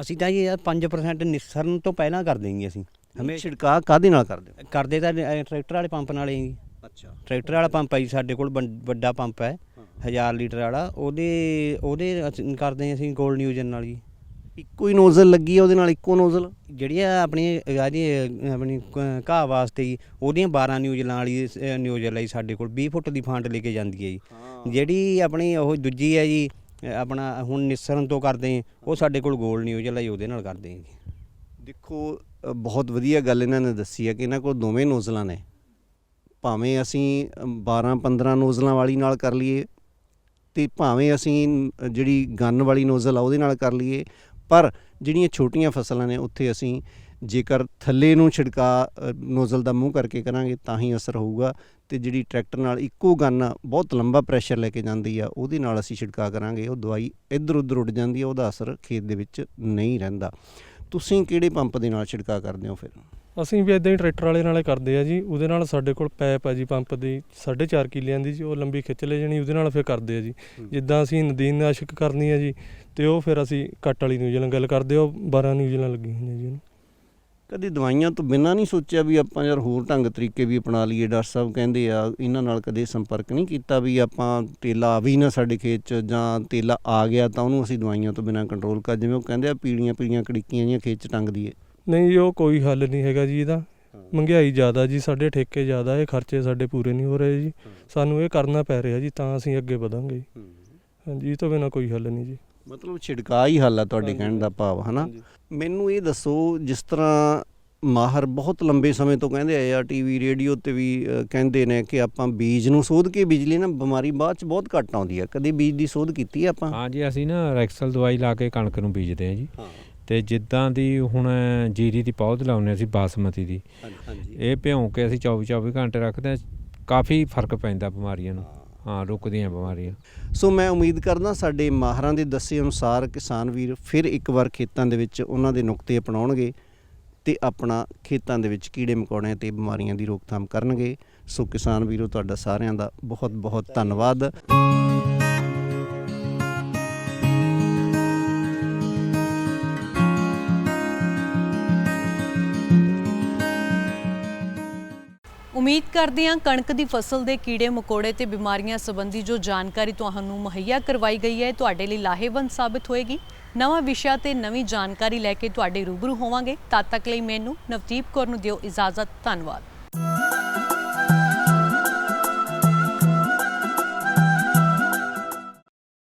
ਅਸੀਂ ਤਾਂ ਜੀ 5% ਨਿਸਰਨ ਤੋਂ ਪਹਿਲਾਂ ਕਰ ਦੇਂਗੇ ਅਸੀਂ। ਹਮੇ ਛਿੜਕਾਅ ਕਾਦੇ ਨਾਲ ਕਰਦੇ ਹੋ? ਕਰਦੇ ਤਾਂ ਟਰੈਕਟਰ ਵਾਲੇ ਪੰਪ ਨਾਲ ਹੀ ਅੱਛਾ। ਟਰੈਕਟਰ ਵਾਲਾ ਪੰਪ ਹੈ ਜੀ ਸਾਡੇ ਕੋਲ ਵੱਡਾ ਪੰਪ ਹੈ 1000 ਲੀਟਰ ਵਾਲਾ। ਉਹਦੇ ਉਹਦੇ ਕਰਦੇ ਅਸੀਂ ਗੋਲਡ ਨਿਊਜ਼ਨ ਨਾਲ ਜੀ। ਇੱਕੋ ਹੀ ਨੋਜ਼ਲ ਲੱਗੀ ਆ ਉਹਦੇ ਨਾਲ ਇੱਕੋ ਨੋਜ਼ਲ। ਜਿਹੜੀ ਆ ਆਪਣੀ ਆਦੀ ਆਪਣੀ ਕ- ਘਾਹ ਵਾਸਤੇ ਜੀ ਉਹਦੀਆਂ 12 ਨਿਊਜ਼ਲਾਂ ਵਾਲੀ ਅ, ਨਿਊਜ਼ਲ ਹੈ ਜੀ ਸਾਡੇ ਕੋਲ 20 ਫੁੱਟ ਦੀ ਫਾਂਟ ਲੈ ਕੇ ਜਾਂਦੀ ਹੈ ਜੀ। ਜਿਹੜੀ ਆਪਣੀ ਉਹ ਦੂਜੀ ਹੈ ਜੀ ਅ, ਆਪਣਾ ਹੁਣ ਨਿਸਰਨ ਤੋਂ ਕਰਦੇ ਹਾਂ, ਉਹ ਸਾਡੇ ਕੋਲ ਗੋਲਡ ਨਿਊਜ਼ਲ ਹੈ ਜੀ ਉਹਦੇ ਨਾਲ ਕਰਦੇ ਹਾਂ ਜੀ। ਦੇਖੋ ਅ, ਬਹੁਤ ਵਧੀਆ ਗੱਲ ਇਹਨਾਂ ਨੇ ਦੱਸੀ ਹੈ ਕਿ ਇਹਨਾਂ ਕੋਲ ਦੋਵੇਂ ਨੋਜ਼ਲਾਂ ਨੇ। ਭਾਵੇਂ ਅਸੀਂ 12 15 ਨੋਜ਼ਲਾਂ ਵਾਲੀ ਨਾਲ ਕਰ ਲਈਏ ਤੇ ਭਾਵੇਂ ਅਸੀਂ ਅ, ਜਿਹੜੀ ਗਨ ਵਾਲੀ ਨੋਜ਼ਲ ਆ ਉਹਦੇ ਨਾਲ ਕਰ ਲਈਏ ਪਰ ਜਿਹੜੀਆਂ ਛੋਟੀਆਂ ਫਸਲਾਂ ਨੇ, ਉੱਥੇ ਅਸੀਂ ਜੇਕਰ ਥੱਲੇ ਨੂੰ ਛਿੜਕਾ ਨੋਜ਼ਲ ਦਾ ਮੂੰਹ ਕਰਕੇ ਕਰਾਂਗੇ, ਤਾਂ ਹੀ ਅਸਰ ਹੋਊਗਾ ਤੇ ਜਿਹੜੀ ਟਰੈਕਟਰ ਨਾਲ ਇੱਕੋ ਗੰਨ ਬਹੁਤ ਲੰਬਾ ਪ੍ਰੈਸ਼ਰ ਲੈ ਕੇ ਜਾਂਦੀ ਆ, ਉਹਦੇ ਨਾਲ ਅਸੀਂ ਛਿੜਕਾ ਕਰਾਂਗੇ, ਉਹ ਦਵਾਈ ਇੱਧਰ ਉੱਧਰ ਉੱਡ ਜਾਂਦੀ ਆ, ਉਹਦਾ ਅਸਰ ਖੇਤ ਦੇ ਵਿੱਚ ਨਹੀਂ ਰਹਿੰਦਾ। ਤੁਸੀਂ ਕਿਹੜੇ ਪੰਪ ਦੇ ਨਾਲ ਛਿੜਕਾ ਕਰਦੇ ਹੋ ਫਿਰ? ਅਸੀਂ ਵੀ ਇਦਾਂ ਹੀ ਟਰੈਕਟਰ ਵਾਲੇ ਨਾਲੇ ਕਰਦੇ ਆ ਜੀ ਉਹਦੇ ਨਾਲ ਸਾਡੇ ਕੋਲ ਪੈਪ ਆ ਜੀ ਪੰਪ ਦੀ 4.5 ਕਿੱਲਿਆਂ ਦੀ ਜੀ ਉਹ ਲੰਬੀ ਖਿੱਚ ਲੈ ਜਾਣੀ ਉਹਦੇ ਨਾਲ ਫਿਰ ਕਰਦੇ ਆ ਜੀ। ਜਿੱਦਾਂ ਅਸੀਂ ਨਦੀਨ ਨਾਸ਼ਕ ਕਰਨੀ ਆ ਜੀ ਤੇ ਉਹ ਫਿਰ ਅਸੀਂ ਕੱਟ ਵਾਲੀ ਨਿਊਜ਼ੀਲੈਂਡ ਗੱਲ ਕਰਦੇ ਉਹ 12 ਨਿਊਜ਼ੀਲੈਂਡ ਲੱਗੀ ਹੋਈਆਂ ਜੀ ਉਹਨੂੰ। ਕਦੀ ਦਵਾਈਆਂ ਤੋਂ ਬਿਨਾਂ ਨਹੀਂ ਸੋਚਿਆ ਵੀ ਆਪਾਂ ਯਾਰ ਹੋਰ ਢੰਗ ਤਰੀਕੇ ਵੀ ਅਪਣਾ ਲਈਏ ਡਾਕਟਰ ਸਾਹਿਬ ਕਹਿੰਦੇ ਆ ਇਹਨਾਂ ਨਾਲ ਕਦੇ ਸੰਪਰਕ ਨਹੀਂ ਕੀਤਾ ਵੀ ਆਪਾਂ ਤੇਲਾ ਆ ਵੀ ਨਾ ਸਾਡੇ ਖੇਤ 'ਚ ਜਾਂ ਤੇਲਾ ਆ ਗਿਆ ਤਾਂ ਉਹਨੂੰ ਅਸੀਂ ਦਵਾਈਆਂ ਤੋਂ ਬਿਨਾਂ ਕੰਟਰੋਲ ਕਰ ਜਿਵੇਂ ਉਹ ਕਹਿੰਦੇ ਆ ਪੀੜੀਆਂ ਪੀੜੀਆਂ ਕੜਿੱਕੀਆਂ ਜੀਆਂ ਖੇਤ 'ਚ ਟੰਗ ਦਈਏ ਨਹੀਂ ਜੀ, ਉਹ ਕੋਈ ਹੱਲ ਨਹੀਂ ਹੈਗਾ ਜੀ ਇਹਦਾ। ਮਹਿੰਗਾਈ ਜ਼ਿਆਦਾ ਜੀ ਸਾਡੇ ਠੇਕੇ ਜ਼ਿਆਦਾ ਇਹ ਖਰਚੇ ਸਾਡੇ ਪੂਰੇ ਨਹੀਂ ਹੋ ਰਹੇ ਜੀ। ਸਾਨੂੰ ਇਹ ਕਰਨਾ ਪੈ ਰਿਹਾ ਜੀ ਤਾਂ ਅਸੀਂ ਅੱਗੇ ਵਧਾਂਗੇ। ਜੀ ਹਾਂਜੀ ਇਹ ਤੋਂ ਬਿਨਾਂ ਕੋਈ ਹੱਲ ਨਹੀਂ ਜੀ। ਮਤਲਬ ਛਿੜਕਾ ਹੀ ਹੱਲ ਆ ਤੁਹਾਡੇ ਕਹਿਣ ਦਾ ਭਾਵ ਹਨਾ? ਮੈਨੂੰ ਇਹ ਦੱਸੋ ਜਿਸ ਤਰ੍ਹਾਂ ਮਾਹਰ ਬਹੁਤ ਲੰਬੇ ਸਮੇਂ ਤੋਂ ਕਹਿੰਦੇ ਆਏ ਆ ਟੀਵੀ ਰੇਡੀਓ ਤੇ ਵੀ ਕਹਿੰਦੇ ਨੇ ਕਿ ਆਪਾਂ ਬੀਜ ਨੂੰ ਸੋਧ ਕੇ ਬਿਜਲੀ ਨਾ ਬਿਮਾਰੀ ਬਾਅਦ ਚ ਬਹੁਤ ਘੱਟ ਆਉਂਦੀ ਆ। ਕਦੇ ਬੀਜ ਦੀ ਸੋਧ ਕੀਤੀ ਆ ਆਪਾਂ? ਹਾਂ ਜੀ ਅਸੀਂ ਨਾ ਰੈਕਸਲ ਦਵਾਈ ਲਾ ਕੇ ਕਣਕ ਨੂੰ ਬੀਜਦੇ ਹਾਂ ਜੀ। ਤੇ ਜਿੱਦਾਂ ਦੀ ਹੁਣ ਜੀਰੀ ਦੀ ਪੌਦ ਲਾਉਂਦੇ ਅਸੀਂ ਬਾਸਮਤੀ ਦੀ। ਹਾਂਜੀ ਇਹ ਭਿਉਂ ਕੇ ਅਸੀਂ 24 24 ਘੰਟੇ ਰੱਖਦੇ ਹਾਂ ਕਾਫੀ ਫ਼ਰਕ ਪੈਂਦਾ ਬਿਮਾਰੀਆਂ ਨੂੰ। ਹਾਂ। ਰੁਕਦੀਆਂ ਬਿਮਾਰੀਆਂ। ਸੋ ਮੈਂ ਉਮੀਦ ਕਰਦਾ ਸਾਡੇ ਮਾਹਰਾਂ ਦੇ ਦੱਸੇ ਅਨੁਸਾਰ ਕਿਸਾਨ ਵੀਰ ਫਿਰ ਇੱਕ ਵਾਰ ਖੇਤਾਂ ਦੇ ਵਿੱਚ ਉਹਨਾਂ ਦੇ ਨੁਕਤੇ ਅਪਣਾਉਣਗੇ ਤੇ ਆਪਣਾ ਖੇਤਾਂ ਦੇ ਵਿੱਚ ਕੀੜੇ ਮਕੌੜਿਆਂ ਤੇ ਬਿਮਾਰੀਆਂ ਦੀ ਰੋਕਥਾਮ ਕਰਨਗੇ। ਸੋ ਕਿਸਾਨ ਵੀਰੋ ਤੁਹਾਡਾ ਸਾਰਿਆਂ ਦਾ ਬਹੁਤ ਬਹੁਤ ਧੰਨਵਾਦ। ਉਮੀਦ ਕਰਦੇ ਹਾਂ ਕਣਕ ਦੀ ਫਸਲ ਦੇ ਕੀੜੇ ਮਕੌੜੇ ਤੇ ਬਿਮਾਰੀਆਂ ਸੰਬੰਧੀ ਜੋ ਜਾਣਕਾਰੀ ਤੁਹਾਨੂੰ ਮੁਹੱਈਆ ਕਰਵਾਈ ਗਈ ਹੈ ਤੁਹਾਡੇ ਲਈ ਲਾਹੇਵੰਦ ਸਾਬਤ ਹੋਏਗੀ। ਨਵਾਂ ਵਿਸ਼ਾ ਤੇ ਨਵੀਂ ਜਾਣਕਾਰੀ ਲੈ ਕੇ ਤੁਹਾਡੇ ਰੂਬਰੂ ਹੋਵਾਂਗੇ। ਤਦ ਤੱਕ ਲਈ ਮੈਨੂੰ ਨਵਦੀਪ ਕੌਰ ਨੂੰ ਦਿਓ ਇਜਾਜ਼ਤ। ਧੰਨਵਾਦ।